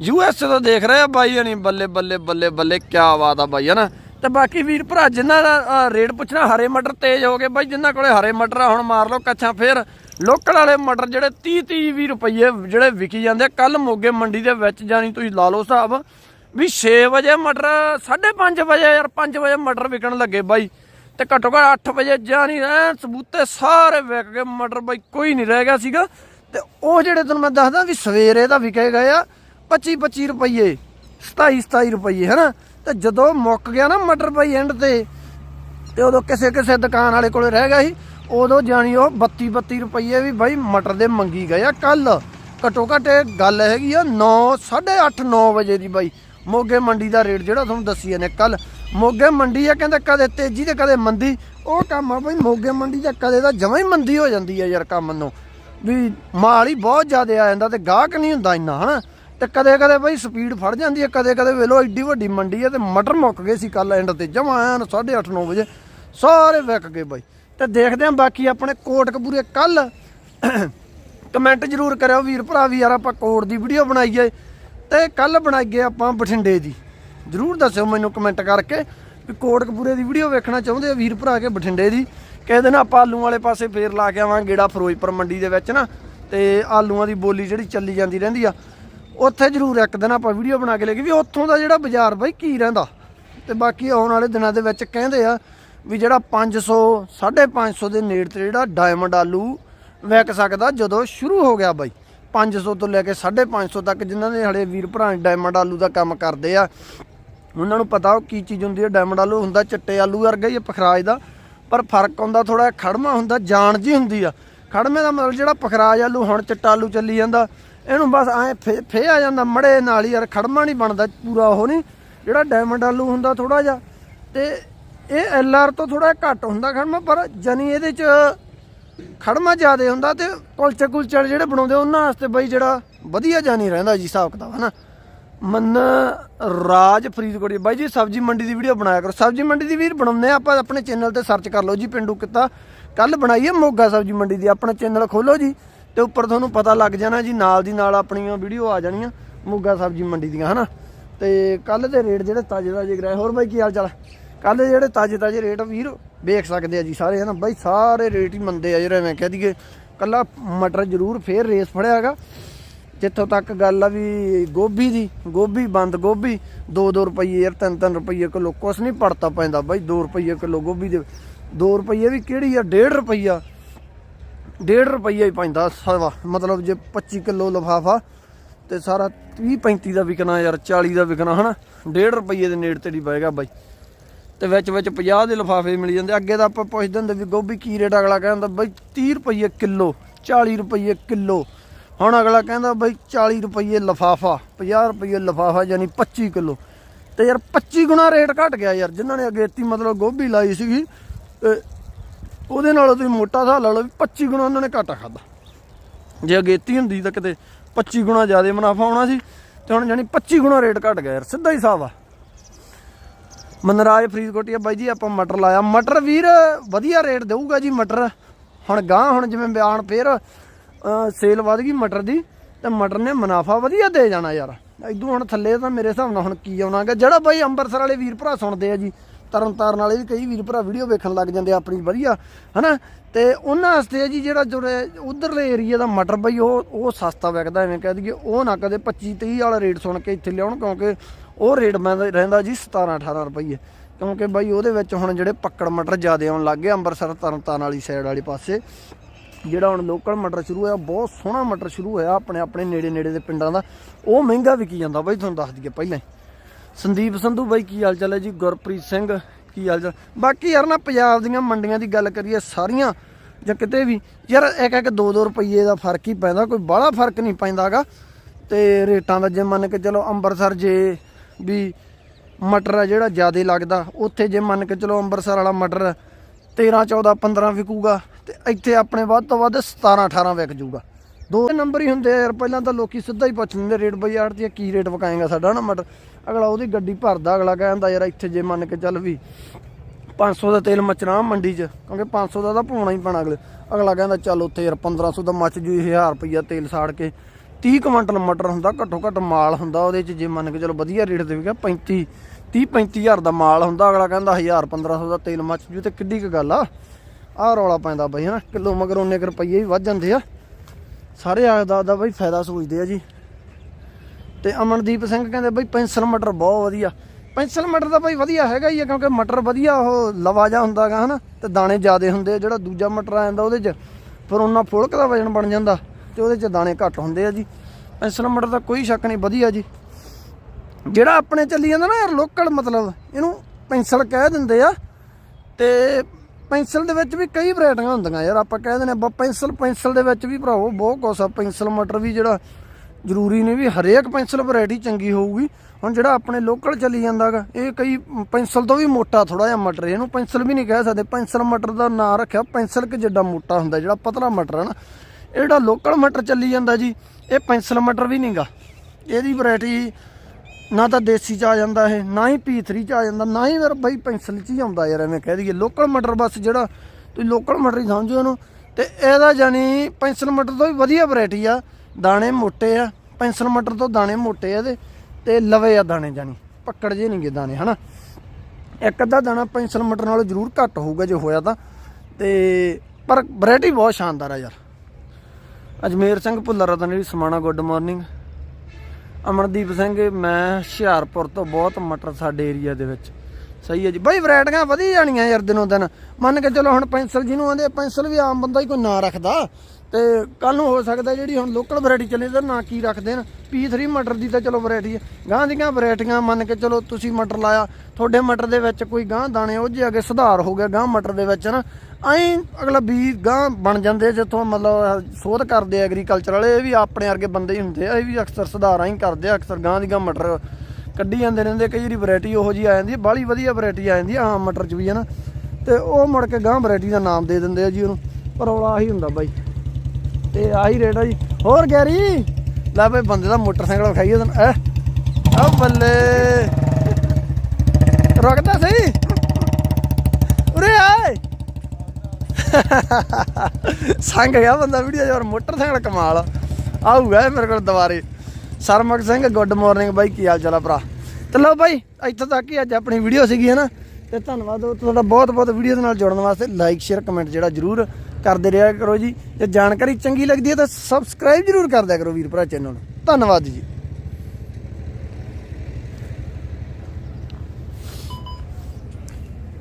ਯੂ ਐਸ ਤੋਂ ਦੇਖ ਰਹੇ ਆ ਬਾਈ ਨਹੀਂ ਬੱਲੇ ਬੱਲੇ ਬੱਲੇ ਬੱਲੇ ਕੀ ਬਾਤ ਆ ਬਾਈ, ਹਨਾ? ਤੇ ਬਾਕੀ ਵੀਰ ਭਰਾ, ਜਿਨ੍ਹਾਂ ਦਾ ਰੇਟ ਪੁੱਛਣਾ, ਹਰੇ ਮਟਰ ਤੇਜ਼ ਹੋ ਗਏ ਬਾਈ, ਜਿਨ੍ਹਾਂ ਕੋਲੇ ਹਰੇ ਮਟਰ ਆ, ਹੁਣ ਮਾਰ ਲਓ ਕੱਛਾਂ ਫੇਰ। ਲੋਕਲ ਵਾਲੇ ਮਟਰ ਜਿਹੜੇ 30 30 20 ਰੁਪਏ ਜਿਹੜੇ ਵਿਕੀ ਜਾਂਦੇ ਕੱਲ ਮੋਗੇ ਮੰਡੀ ਦੇ ਵਿੱਚ ਜਾਣੀ ਤੁਸੀਂ ਲਾ ਲਓ ਹਿਸਾਬ। ਵੀ 6 ਵਜੇ ਮਟਰ 5:30 ਵਜੇ ਯਾਰ 5 ਵਜੇ ਮਟਰ ਵਿਕਣ ਲੱਗੇ ਬਾਈ। ਤੇ ਘੱਟੋ ਘੱਟ 8 ਵਜੇ ਜਾਣੀ ਐ ਸਬੂਤੇ ਸਾਰੇ ਵਿਕ ਗਏ ਮਟਰ ਬਾਈ, ਕੋਈ ਨਹੀਂ ਰਹਿ ਗਿਆ ਸੀਗਾ। ਤੇ ਉਹ ਜਿਹੜੇ ਤੁਹਾਨੂੰ ਮੈਂ ਦੱਸਦਾ ਵੀ ਸਵੇਰੇ ਦਾ ਵਿਕੇ ਗਏ ਆ 25 25 ਰੁਪਏ 27 27 ਰੁਪਏ ਹਨਾ? ਤੇ ਜਦੋਂ ਮੁੱਕ ਗਿਆ ਨਾ ਮਟਰ ਬਾਈ ਐਂਡ ਤੇ ਤੇ ਉਦੋਂ ਕਿਸੇ ਕਿਸੇ ਦੁਕਾਨ ਵਾਲੇ ਕੋਲੇ ਰਹਿ ਗਿਆ ਸੀ, ਉਦੋਂ ਜਾਣੀ ਉਹ 32 32 ਰੁਪਏ ਵੀ ਬਾਈ ਮਟਰ ਦੇ ਮੰਗੀ ਗਏ ਆ ਕੱਲ ਘਟੋ ਘੱਟ ਇਹ ਗੱਲ ਹੈਗੀ ਆ 9 8:30 9 ਵਜੇ ਦੀ ਬਾਈ। ਮੋਗੇ ਮੰਡੀ ਦਾ ਰੇਟ ਜਿਹੜਾ ਤੁਹਾਨੂੰ ਦੱਸੀ ਜਾਂਦੇ ਕੱਲ ਮੋਗੇ ਮੰਡੀ ਆ, ਕਹਿੰਦੇ ਕਦੇ ਤੇਜ਼ੀ ਤੇ ਕਦੇ ਮੰਦੀ। ਉਹ ਕੰਮ ਆ ਬਈ, ਮੋਗੇ ਮੰਡੀ ਦਾ ਕਦੇ ਤਾਂ ਜਮਾਂ ਹੀ ਮੰਦੀ ਹੋ ਜਾਂਦੀ ਆ ਯਾਰ ਕੰਮ ਨੂੰ। ਵੀ ਮਾਲ ਹੀ ਬਹੁਤ ਜ਼ਿਆਦਾ ਆ ਜਾਂਦਾ ਤੇ ਗਾਹਕ ਨਹੀਂ ਹੁੰਦਾ ਇੰਨਾ, ਹਨਾ? ਤੇ ਕਦੇ ਕਦੇ ਬਈ ਸਪੀਡ ਫੜ ਜਾਂਦੀ ਹੈ ਕਦੇ ਕਦੇ ਵੇਲੋ ਐਡੀ ਵੱਡੀ ਮੰਡੀ ਹੈ ਤੇ ਮਟਰ ਮੁੱਕ ਗਏ ਸੀ ਕੱਲ ਐਂਡ ਤੇ, ਜਮਾ ਐਨ 8:30 9 ਵਜੇ। ਸਾਰੇ ਵਿਕ ਗਏ ਬਾਈ। ਤੇ ਦੇਖਦੇ ਆਂ ਬਾਕੀ ਆਪਣੇ ਕੋਟਕਪੂਰੇ ਕੱਲ ਕਮੈਂਟ ਜਰੂਰ ਕਰਿਓ ਵੀਰ ਭਰਾ ਵੀ ਯਾਰ ਆਪਾਂ ਕੋਟ ਦੀ ਵੀਡੀਓ ਬਣਾਈਏ ਤੇ ਕੱਲ ਬਣਾਈਏ ਆਪਾਂ ਬਠਿੰਡੇ ਦੀ। ਜਰੂਰ ਦੱਸਿਓ ਮੈਨੂੰ ਕਮੈਂਟ ਕਰਕੇ ਵੀ ਕੋਟਕਪੂਰੇ ਦੀ ਵੀਡੀਓ ਵੇਖਣਾ ਚਾਹੁੰਦੇ ਆ ਵੀਰ ਭਰਾ ਕੇ ਬਠਿੰਡੇ ਦੀ। ਕਿਸੇ ਦਿਨ ਆਪਾਂ ਆਲੂ ਵਾਲੇ ਪਾਸੇ ਫੇਰ ਲਾ ਕੇ ਆਵਾਂ ਗੇੜਾ ਫਿਰੋਜ਼ਪੁਰ ਮੰਡੀ ਦੇ ਵਿੱਚ ਨਾ, ਤੇ ਆਲੂਆਂ ਦੀ ਬੋਲੀ ਜਿਹੜੀ ਚੱਲੀ ਜਾਂਦੀ ਰਹਿੰਦੀ ਆ। ਉੱਥੇ ਜ਼ਰੂਰ ਇੱਕ ਦਿਨ ਆਪਾਂ ਵੀਡੀਓ ਬਣਾ ਕੇ ਲੈ ਕੇ ਵੀ ਉੱਥੋਂ ਦਾ ਜਿਹੜਾ ਬਾਜ਼ਾਰ ਬਾਈ ਕੀ ਰਹਿੰਦਾ। ਤੇ ਬਾਕੀ ਆਉਣ ਵਾਲੇ ਦਿਨਾਂ ਦੇ ਵਿੱਚ ਕਹਿੰਦੇ ਆ ਵੀ ਜਿਹੜਾ 500 550 ਦੇ ਨੇੜੇ ਤੇ ਜਿਹੜਾ ਡਾਇਮੰਡ ਆਲੂ ਵਿਕ ਸਕਦਾ ਜਦੋਂ ਸ਼ੁਰੂ ਹੋ ਗਿਆ ਬਾਈ। 500 ਤੋਂ ਲੈ ਕੇ 550 ਤੱਕ ਜਿਨ੍ਹਾਂ ਦੇ ਹਲੇ ਵੀਰ ਭਰਾ ਡਾਇਮੰਡ ਆਲੂ ਦਾ ਕੰਮ ਕਰਦੇ ਆ। ਉਹਨਾਂ ਨੂੰ ਪਤਾ ਉਹ ਕੀ ਚੀਜ਼ ਹੁੰਦੀ ਹੈ ਡਾਇਮੰਡ ਆਲੂ ਹੁੰਦਾ ਚਿੱਟੇ ਆਲੂ ਵਰਗਾ ਹੀ ਆ ਪਖਰਾਜ ਦਾ, ਪਰ ਫ਼ਰਕ ਹੁੰਦਾ ਥੋੜਾ ਖੜਮਾ ਹੁੰਦਾ ਜਾਨ ਜੀ ਹੁੰਦੀ ਆ। ਖੜਮੇ ਦਾ ਮਤਲਬ ਜਿਹੜਾ ਪਖਰਾਜ ਆਲੂ ਹੁਣ ਚਿੱਟਾ ਆਲੂ ਚੱਲੀ ਜਾਂਦਾ, ਇਹਨੂੰ ਬਸ ਐ ਫੇ ਆ ਜਾਂਦਾ, ਮੜੇ ਨਾਲ ਹੀ ਯਾਰ ਖੜਮਾ ਨਹੀਂ ਬਣਦਾ ਪੂਰਾ ਉਹ ਨਹੀਂ, ਜਿਹੜਾ ਡਾਇਮੰਡ ਆਲੂ ਹੁੰਦਾ ਥੋੜਾ ਜਿਹਾ। ਤੇ ਇਹ ਐਲ ਆਰ ਤੋਂ ਥੋੜਾ ਘੱਟ ਹੁੰਦਾ ਖੜਮਾ, ਪਰ ਜਨੀ ਇਹਦੇ ਚ ਖੜਮਾ ਜ਼ਿਆਦੇ ਹੁੰਦਾ ਤੇ ਕੁਲਚੇ ਕੁਲਚੇ ਜਿਹੜੇ ਬਣਾਉਂਦੇ ਉਹਨਾਂ ਵਾਸਤੇ ਬਈ ਜਿਹੜਾ ਵਧੀਆ ਜਾਨੀ ਰਹਿੰਦਾ ਜੀ, ਹਿਸਾਬ ਕਿਤਾਬ, ਹਨਾ? ਮੰਨ ਰਾਜ ਫਰੀਦਕੋਟ ਬਾਈ ਜੀ, ਸਬਜੀ ਮੰਡੀ ਦੀ ਵੀਡੀਓ ਬਣਾਇਆ ਕਰੋ। ਸਬਜੀ ਮੰਡੀ ਦੀ ਵੀਰ ਬਣਾਉਂਦੇ ਆ, ਆਪਾਂ ਆਪਣੇ ਚੈਨਲ ਤੇ ਸਰਚ ਕਰ ਲਓ ਜੀ, ਪਿੰਡੂ ਕਿੱਤਾ। ਕੱਲ ਬਣਾਈਏ ਮੋਗਾ ਸਬਜੀ ਮੰਡੀ ਦੀ। ਆਪਣਾ ਚੈਨਲ ਖੋਲੋ ਜੀ ਤੇ ਉੱਪਰ ਤੁਹਾਨੂੰ ਪਤਾ ਲੱਗ ਜਾਣਾ ਜੀ, ਨਾਲ ਦੀ ਨਾਲ ਆਪਣੀਆਂ ਵੀਡੀਓ ਆ ਜਾਣੀਆਂ ਮੋਗਾ ਸਬਜੀ ਮੰਡੀ ਦੀਆਂ, ਹਨਾ? ਤੇ ਕੱਲ ਦੇ ਰੇਟ ਜਿਹੜੇ ਤਾਜੇ ਤਾਜੇ ਕਰਾਏ। ਹੋਰ ਬਾਈ, ਕੀ ਹਾਲ ਚਾਲ ਕੱਲ ਦੇ ਜਿਹੜੇ ਤਾਜੇ ਤਾਜੇ ਰੇਟ ਵੀਰ ਵੇਖ ਸਕਦੇ ਆ ਜੀ ਸਾਰੇ, ਹਨਾ? ਬਾਈ ਸਾਰੇ ਰੇਟ ਹੀ ਮੰਦੇ ਆ ਜਿਹੜਾ ਮੈਂ ਕਹਿ ਦਈਏ। ਕੱਲਾ ਮਟਰ ਜ਼ਰੂਰ ਫੇਰ ਰੇਸ ਫੜਿਆ ਹੈਗਾ। ਜਿੱਥੋਂ ਤੱਕ ਗੱਲ ਆ ਵੀ ਗੋਭੀ ਦੀ, ਗੋਭੀ ਬੰਦ ਗੋਭੀ 2-2 ਰੁਪਏ ਯਾਰ 3-3 ਰੁਪਏ ਕਿਲੋ, ਕੁਛ ਨਹੀਂ ਪੜਤਾ ਪੈਂਦਾ ਬਾਈ 2 ਰੁਪਏ ਕਿਲੋ ਗੋਭੀ ਦੇ। 2 ਰੁਪਏ ਵੀ ਕਿਹੜੀ ਆ? 1.5 ਰੁਪਈਆ। 1.5 ਰੁਪਈਆ ਹੀ ਪੈਂਦਾ ਸਵਾ ਮਤਲਬ ਜੇ 25 ਕਿਲੋ ਲਫਾਫਾ ਤੇ ਸਾਰਾ 30 35 ਦਾ ਵਿਕਣਾ ਯਾਰ 40 ਦਾ ਵਿਕਣਾ, ਹਨਾ? 1.5 ਰੁਪਈਏ ਦੇ ਨੇੜੇ ਤੇੜੀ ਪਏਗਾ ਬਾਈ। ਤੇ ਵਿੱਚ ਵਿੱਚ 50 ਦੇ ਲਿਫਾਫੇ ਮਿਲ ਜਾਂਦੇ। ਅੱਗੇ ਤਾਂ ਆਪਾਂ ਪੁੱਛਦੇ ਹੁੰਦੇ ਵੀ ਗੋਭੀ ਕੀ ਰੇਟ ਅਗਲਾ ਕਹਿੰਦਾ ਬਈ 30 ਰੁਪਏ ਕਿਲੋ 40 ਰੁਪਏ ਕਿਲੋ। ਹੁਣ ਅਗਲਾ ਕਹਿੰਦਾ ਬਈ 40 ਰੁਪਏ ਲਿਫਾਫਾ 50 ਰੁਪਏ ਲਿਫਾਫਾ ਯਾਨੀ 25 ਕਿਲੋ। ਤੇ ਯਾਰ 25 ਗੁਣਾ ਰੇਟ ਘਟ ਗਿਆ ਯਾਰ। ਜਿਨ੍ਹਾਂ ਨੇ ਅਗੇਤੀ ਮਤਲਬ ਗੋਭੀ ਲਾਈ ਸੀਗੀ, ਤੇ ਉਹਦੇ ਨਾਲੋਂ ਤੁਸੀਂ ਮੋਟਾ ਹਿਸਾਬ ਲਾ ਲਓ ਵੀ 25 ਗੁਣਾ ਉਹਨਾਂ ਨੇ ਘਾਟਾ ਖਾਦਾ ਜੇ ਅਗੇਤੀ ਹੁੰਦੀ ਤਾਂ ਕਿਤੇ 25 ਗੁਣਾ ਜ਼ਿਆਦਾ ਮੁਨਾਫਾ ਹੋਣਾ ਸੀ, ਤੇ ਹੁਣ ਜਾਨੀ 25 ਗੁਣਾ ਰੇਟ ਘਟ ਗਿਆ ਯਾਰ। ਸਿੱਧਾ ਹੀ ਹਿਸਾਬ ਆ। ਮਨਰਾਜ ਫਰੀਦਕੋਟੀਆ ਬਾਈ ਜੀ, ਆਪਾਂ ਮਟਰ ਲਾਇਆ। ਮਟਰ ਵੀਰ, ਵਧੀਆ ਰੇਟ ਦੇਊਗਾ ਜੀ ਮਟਰ। ਹੁਣ ਗਾਂ ਹੁਣ ਜਿਵੇਂ ਬਿਆਨ ਫੇਰ ਸੇਲ ਵਧ ਗਈ ਮਟਰ ਦੀ, ਤੇ ਮਟਰ ਨੇ ਮੁਨਾਫਾ ਵਧੀਆ ਦੇ ਜਾਣਾ ਯਾਰ। ਇਦੋਂ ਹੁਣ ਥੱਲੇ ਤਾਂ ਮੇਰੇ ਹਿਸਾਬ ਨਾਲ ਹੁਣ ਕੀ ਆਉਣਾਗਾ ਜਿਹੜਾ ਬਾਈ ਅੰਮ੍ਰਿਤਸਰ ਵਾਲੇ ਵੀਰ ਭਰਾ ਸੁਣਦੇ ਆ ਜੀ ਤਰਨ ਤਾਰਨ ਵਾਲੇ ਵੀ ਕਈ ਵੀਰ ਭਰਾ ਵੀਡੀਓ ਵੇਖਣ ਲੱਗ ਜਾਂਦੇ ਆਪਣੀ, ਵਧੀਆ, ਹਨਾ? ਤੇ ਉਹਨਾਂ ਵਾਸਤੇ ਆ ਜੀ ਜਿਹੜਾ ਜੁੜੇ ਉਧਰਲੇ ਏਰੀਆ ਦਾ ਮਟਰ ਬਈ, ਉਹ ਉਹ ਸਸਤਾ ਵਿਕਦਾ, ਐਵੇਂ ਕਹਿ ਦਈਏ। ਉਹ ਨਾ ਕਦੇ 25 30 ਵਾਲਾ ਰੇਟ ਸੁਣ ਕੇ ਇੱਥੇ ਲਿਆਉਣ, ਕਿਉਂਕਿ ਉਹ ਰੇਟ ਮੈਂ ਰਹਿੰਦਾ ਜੀ 17 18 ਰੁਪਏ ਕਿਉਂਕਿ ਬਾਈ ਉਹਦੇ ਵਿੱਚ ਹੁਣ ਜਿਹੜੇ ਪੱਕੜ ਮਟਰ ਜ਼ਿਆਦੇ ਆਉਣ ਲੱਗ ਗਏ, ਅੰਮ੍ਰਿਤਸਰ ਤਰਨਤਾਰਨ ਵਾਲੀ ਸਾਈਡ ਵਾਲੇ ਪਾਸੇ। ਜਿਹੜਾ ਹੁਣ ਲੋਕਲ ਮਟਰ ਸ਼ੁਰੂ ਹੋਇਆ, ਬਹੁਤ ਸੋਹਣਾ ਮਟਰ ਸ਼ੁਰੂ ਹੋਇਆ ਆਪਣੇ ਆਪਣੇ ਨੇੜੇ ਨੇੜੇ ਦੇ ਪਿੰਡਾਂ ਦਾ। ਉਹ ਮਹਿੰਗਾ ਵਿਕੀ ਜਾਂਦਾ ਬਾਈ, ਤੁਹਾਨੂੰ ਦੱਸ ਦਈਏ ਪਹਿਲਾਂ ਹੀ। ਸੰਦੀਪ ਸੰਧੂ ਬਾਈ, ਕੀ ਹਾਲ ਚਾਲ ਹੈ ਜੀ? ਗੁਰਪ੍ਰੀਤ ਸਿੰਘ, ਕੀ ਹਾਲ ਚਾਲ? ਬਾਕੀ ਯਾਰ ਨਾ ਪੰਜਾਬ ਦੀਆਂ ਮੰਡੀਆਂ ਦੀ ਗੱਲ ਕਰੀਏ, ਸਾਰੀਆਂ ਜਾਂ ਕਿਤੇ ਵੀ, ਯਾਰ ਇੱਕ ਇੱਕ 2-2 ਰੁਪਏ ਦਾ ਫ਼ਰਕ ਹੀ ਪੈਂਦਾ, ਕੋਈ ਬਾਹਲਾ ਫ਼ਰਕ ਨਹੀਂ ਪੈਂਦਾਗਾ। ਤੇ ਰੇਟਾਂ ਦਾ ਜੇ ਮੰਨ ਕੇ ਚਲੋ ਅੰਮ੍ਰਿਤਸਰ ਜੇ ਵੀ ਮਟਰ ਆ ਜਿਹੜਾ ਜ਼ਿਆਦਾ ਲੱਗਦਾ। ਉੱਥੇ ਜੇ ਮੰਨ ਕੇ ਚਲੋ ਅੰਮ੍ਰਿਤਸਰ ਵਾਲਾ ਮਟਰ 13 14 15 ਵਿਕੂਗਾ ਤੇ ਇੱਥੇ ਆਪਣੇ ਵੱਧ ਤੋਂ ਵੱਧ 17 18 ਵਿਕ ਜੂਗਾ ਦੋ ਨੰਬਰ ਹੀ ਹੁੰਦੇ ਆ ਯਾਰ, ਪਹਿਲਾਂ ਤਾਂ ਲੋਕੀ ਸਿੱਧਾ ਹੀ ਪੁੱਛ ਲੈਂਦੇ, ਰੇਟ ਬਈ ਆੜਤੀ ਕੀ ਰੇਟ ਵਕਾਏਗਾ ਸਾਡਾ ਨਾ ਮਟਰ? ਅਗਲਾ ਉਹਦੀ ਗੱਡੀ ਭਰਦਾ, ਅਗਲਾ ਕਹਿੰਦਾ ਯਾਰ ਇੱਥੇ ਜੇ ਮੰਨ ਕੇ ਚੱਲ ਵੀ 500 ਦਾ ਤੇਲ ਮਚਣਾ ਮੰਡੀ 'ਚ, ਕਿਉਂਕਿ 500 ਦਾ ਤਾਂ ਪਾਉਣਾ ਹੀ ਪੈਣਾ ਅਗਲੇ। ਅਗਲਾ ਕਹਿੰਦਾ ਚੱਲ ਉੱਥੇ ਯਾਰ 1500 ਦਾ ਮੱਚ ਜੂ 1000 ਰੁਪਈਆ ਤੇਲ ਸਾੜ ਕੇ। 30 ਕੁਇੰਟਲ ਮਟਰ ਹੁੰਦਾ, ਘੱਟੋ ਘੱਟ ਮਾਲ ਹੁੰਦਾ ਉਹਦੇ 'ਚ, ਜੇ ਮੰਨ ਕੇ ਚਲੋ ਵਧੀਆ ਰੇਟ ਦੇਵੇਗਾ ਵਿਕਿਆ 35 30 35000 ਦਾ ਮਾਲ ਹੁੰਦਾ, ਅਗਲਾ ਕਹਿੰਦਾ 1000 1500 ਦਾ ਤੇਲ ਮੱਚ ਜੂ, ਤੇ ਕਿੱਡੀ ਕੁ ਗੱਲ ਆ। ਆਹ ਰੌਲਾ ਪੈਂਦਾ ਬਈ ਹਨਾ ਕਿਲੋ ਮਗਰ ਉਹਨੇ ਕੁ ਰੁਪਈਏ ਵੀ ਵੱਧ ਜਾਂਦੇ ਆ। ਸਾਰੇ ਆਖਦਾ ਦਾ ਬਈ ਫਾਇਦਾ ਸੋਚਦੇ ਆ ਜੀ। ਤੇ ਅਮਨਦੀਪ ਸਿੰਘ ਕਹਿੰਦੇ ਬਈ ਪੈਨਸਲ ਮਟਰ ਬਹੁਤ ਵਧੀਆ। ਪੈਨਸਲ ਮਟਰ ਤਾਂ ਬਈ ਵਧੀਆ ਹੈਗਾ ਹੀ ਆ, ਕਿਉਂਕਿ ਮਟਰ ਵਧੀਆ ਉਹ ਲਵਾ ਜਾ ਹੁੰਦਾਗਾ, ਹਨਾ, ਤੇ ਦਾਣੇ ਜ਼ਿਆਦੇ ਹੁੰਦੇ ਆ, ਜਿਹੜਾ ਦੂਜਾ ਮਟਰ ਆ ਜਾਂਦਾ ਉਹਦੇ 'ਚ, ਫਿਰ ਉਹਨਾਂ ਫੁਲਕ ਦਾ ਵਜਨ ਬਣ ਜਾਂਦਾ। ਤੇ ਉਹਦੇ 'ਚ ਦਾਣੇ ਘੱਟ ਹੁੰਦੇ ਆ ਜੀ। ਪੈਨਸਲ ਮਟਰ ਦਾ ਕੋਈ ਸ਼ੱਕ ਨਹੀਂ, ਵਧੀਆ ਜੀ। ਜਿਹੜਾ ਆਪਣੇ ਚੱਲੀ ਜਾਂਦਾ ਨਾ ਯਾਰ ਲੋਕਲ ਮਤਲਬ, ਇਹਨੂੰ ਪੈਨਸਲ ਕਹਿ ਦਿੰਦੇ ਆ। ਤੇ ਪੈਨਸਲ ਦੇ ਵਿੱਚ ਵੀ ਕਈ ਵੈਰਾਈਟੀਆਂ ਹੁੰਦੀਆਂ ਯਾਰ, ਆਪਾਂ ਕਹਿ ਦਿੰਦੇ ਆ ਪੈਨਸਲ ਪੈਨਸਲ ਦੇ ਵਿੱਚ ਵੀ ਭਰਾਵੋ ਬਹੁਤ ਕੁਛ ਆ। ਪੈਨਸਲ ਮਟਰ ਵੀ ਜਿਹੜਾ ਜ਼ਰੂਰੀ ਨਹੀਂ ਵੀ ਹਰੇਕ ਪੈਨਸਲ ਵੈਰਾਈਟੀ ਚੰਗੀ ਹੋਊਗੀ। ਹੁਣ ਜਿਹੜਾ ਆਪਣੇ ਲੋਕਲ ਚੱਲੀ ਜਾਂਦਾਗਾ ਇਹ ਕਈ ਪੈਨਸਲ ਤੋਂ ਵੀ ਮੋਟਾ ਥੋੜਾ ਜਿਹਾ ਮਟਰ, ਇਹਨੂੰ ਪੈਨਸਲ ਵੀ ਨਹੀਂ ਕਹਿ ਸਕਦੇ। ਪੈਨਸਲ ਮਟਰ ਦਾ ਨਾਂ ਰੱਖਿਆ ਪੈਨਸਲ ਕਿ ਜਿੱਡਾ ਮੋਟਾ ਹੁੰਦਾ, ਜਿਹੜਾ ਪਤਲਾ ਮਟਰ ਹੈ ਨਾ। ਇਹ ਜਿਹੜਾ ਲੋਕਲ ਮਟਰ ਚੱਲੀ ਜਾਂਦਾ ਜੀ, ਇਹ ਪੈਨਸਲ ਮਟਰ ਵੀ ਨਹੀਂਗਾ। ਇਹਦੀ ਵੈਰਾਈਟੀ ਨਾ ਤਾਂ ਦੇਸੀ ਚ ਆ ਜਾਂਦਾ ਇਹ, ਨਾ ਹੀ P3 ਚ ਆ ਜਾਂਦਾ, ਨਾ ਹੀ ਯਾਰ ਬਈ ਪੈਨਸਲ ਚ ਹੀ ਆਉਂਦਾ ਯਾਰ, ਐਵੇਂ ਕਹਿ ਦਈਏ। ਲੋਕਲ ਮਟਰ ਬਸ ਜਿਹੜਾ, ਤੁਸੀਂ ਲੋਕਲ ਮਟਰ ਹੀ ਸਮਝੋ ਇਹਨੂੰ। ਤੇ ਇਹਦਾ ਜਾਨੀ ਪੈਨਸਲ ਮਟਰ ਤੋਂ ਵੀ ਵਧੀਆ ਵੈਰਾਈਟੀ ਆ, ਦਾਣੇ ਮੋਟੇ ਆ ਪੈਨਸਲ ਮਟਰ ਤੋਂ ਦਾਣੇ ਮੋਟੇ ਆ ਇਹਦੇ, ਤੇ ਲਵੇ ਆ ਦਾਣੇ ਜਾਨੀ ਪੱਕੜ ਜੇ ਨਹੀਂਗੇ ਦਾਣੇ, ਹਨਾ? ਇੱਕ ਅੱਧਾ ਦਾਣਾ ਪੈਨਸਲ ਮਟਰ ਨਾਲੋਂ ਜ਼ਰੂਰ ਘੱਟ ਹੋਊਗਾ ਜੇ ਹੋਇਆ ਤਾਂ, ਤੇ ਪਰ ਵੈਰਾਈਟੀ ਬਹੁਤ ਸ਼ਾਨਦਾਰ ਆ ਯਾਰ। Ajmer Singh Bhullar Ratan ji Samana good morning. ਅਮਨਦੀਪ ਸਿੰਘ ਮੈਂ ਹੁਸ਼ਿਆਰਪੁਰ ਤੋਂ ਬਹੁਤ ਮਟਰ ਸਾਡੇ ਏਰੀਆ ਦੇ ਵਿੱਚ। ਸਹੀ ਹੈ ਜੀ। ਬਈ ਵੈਰਾਈਟੀਆਂ ਵਧੀ ਜਾਣੀਆਂ ਯਾਰ ਦਿਨੋਂ ਦਿਨ। ਮੰਨ ਕੇ ਚਲੋ ਹੁਣ ਪੈਨਸਲ ਜਿਹਨੂੰ ਆਂਦੇ ਪੈਨਸਲ ਵੀ ਆਮ ਬੰਦਾ ਹੀ ਕੋਈ ਨਾਂ ਰੱਖਦਾ। ਤੇ ਕੱਲ ਨੂੰ ਹੋ ਸਕਦਾ ਜਿਹੜੀ ਹੁਣ ਲੋਕਲ ਵੈਰਾਈਟੀ ਚੱਲੇ ਤਾਂ ਨਾਂ ਕੀ ਰੱਖਦੇ ਨੇ P3 ਮਟਰ ਦੀ ਤਾਂ ਚਲੋ ਵੈਰਾਈਟੀ ਹੈ। ਗਾਂ ਦੀਆਂ ਵੈਰਾਈਟੀਆਂ ਮੰਨ ਕੇ ਚਲੋ ਤੁਸੀਂ ਮਟਰ ਲਾਇਆ, ਤੁਹਾਡੇ ਮਟਰ ਦੇ ਵਿੱਚ ਕੋਈ ਗਾਂ ਦਾਣੇ, ਉਹ ਜੇ ਅਗੇ ਸੁਧਾਰ ਹੋ ਗਿਆ ਗਾਂ ਮਟਰ ਦੇ ਵਿੱਚ ਨਾ ਐਂ ਅਗਲਾ ਬੀ ਗਾਂ ਬਣ ਜਾਂਦੇ ਜਿੱਥੋਂ ਮਤਲਬ ਸੋਧ ਕਰਦੇ ਐਗਰੀਕਲਚਰ ਵਾਲੇ, ਇਹ ਵੀ ਆਪਣੇ ਵਰਗੇ ਬੰਦੇ ਹੀ ਹੁੰਦੇ ਆ, ਇਹ ਵੀ ਅਕਸਰ ਸੁਧਾਰਾਂ ਹੀ ਕਰਦੇ ਆ, ਅਕਸਰ ਗਾਂ ਦੀ ਗਾਂ ਮਟਰ ਕੱਢੀ ਜਾਂਦੇ ਰਹਿੰਦੇ ਕਈ ਵਾਰੀ ਵੈਰਾਈਟੀ ਉਹੋ ਜੀ ਆ ਜਾਂਦੀ ਹੈ ਬਾਹਲੀ ਵਧੀਆ ਵੈਰਾਈਟੀ ਆ ਜਾਂਦੀ ਆ ਆਮ ਮਟਰ ਚ ਵੀ ਹੈ ਨਾ ਤੇ ਉਹ ਮੁੜ ਕੇ ਗਾਂ ਵੈਰਾਈਟੀ ਦਾ ਨਾਮ ਦੇ ਦਿੰਦੇ ਆ ਜੀ ਉਹਨੂੰ, ਪਰ ਰੌਲਾ ਆਹੀ ਹੁੰਦਾ ਬਾਈ। ਤੇ ਆਹੀ ਰੇਟ ਆ ਜੀ। ਹੋਰ ਗੈਰੀ, ਲੈ ਬਈ ਬੰਦੇ ਦਾ ਮੋਟਰਸਾਈਕਲ ਵਿਖਾਈਏ ਤੈਨੂੰ, ਐ ਆ ਬੱਲੇ। ਰੁਕਦਾ ਸਹੀ ਉਰੇ ਆਏ ਸੰਗ ਗਿਆ ਬੰਦਾ ਵੀਡੀਓ ਯਾਰ ਮੋਟਰਸਾਈਕਲ ਕਮਾਲ ਆਊਗਾ ਮੇਰੇ ਕੋਲ ਦੁਬਾਰੇ। ਸਰਮਕ ਸਿੰਘ ਗੁੱਡ ਮਾਰਨਿੰਗ ਬਾਈ, ਕੀ ਹਾਲ ਚਾਲ ਆ ਭਰਾ? ਤੇ ਲਓ ਬਾਈ, ਇੱਥੇ ਤੱਕ ਹੀ ਅੱਜ ਆਪਣੀ ਵੀਡੀਓ ਸੀਗੀ, ਹੈ ਨਾ? ਤੇ ਧੰਨਵਾਦ ਤੁਹਾਡਾ ਬਹੁਤ ਬਹੁਤ ਵੀਡੀਓ ਦੇ ਨਾਲ ਜੁੜਨ ਵਾਸਤੇ। ਲਾਈਕ ਸ਼ੇਅਰ ਕਮੈਂਟ ਜਿਹੜਾ ਜਰੂਰ ਕਰਦੇ ਰਿਹਾ ਕਰੋ ਜੀ। ਜੇ ਜਾਣਕਾਰੀ ਚੰਗੀ ਲੱਗਦੀ ਹੈ ਤਾਂ ਸਬਸਕ੍ਰਾਈਬ ਜਰੂਰ ਕਰ ਦਿਆ ਕਰੋ ਵੀਰ ਭਰਾ ਚੈਨਲ ਨੂੰ। ਧੰਨਵਾਦ ਜੀ।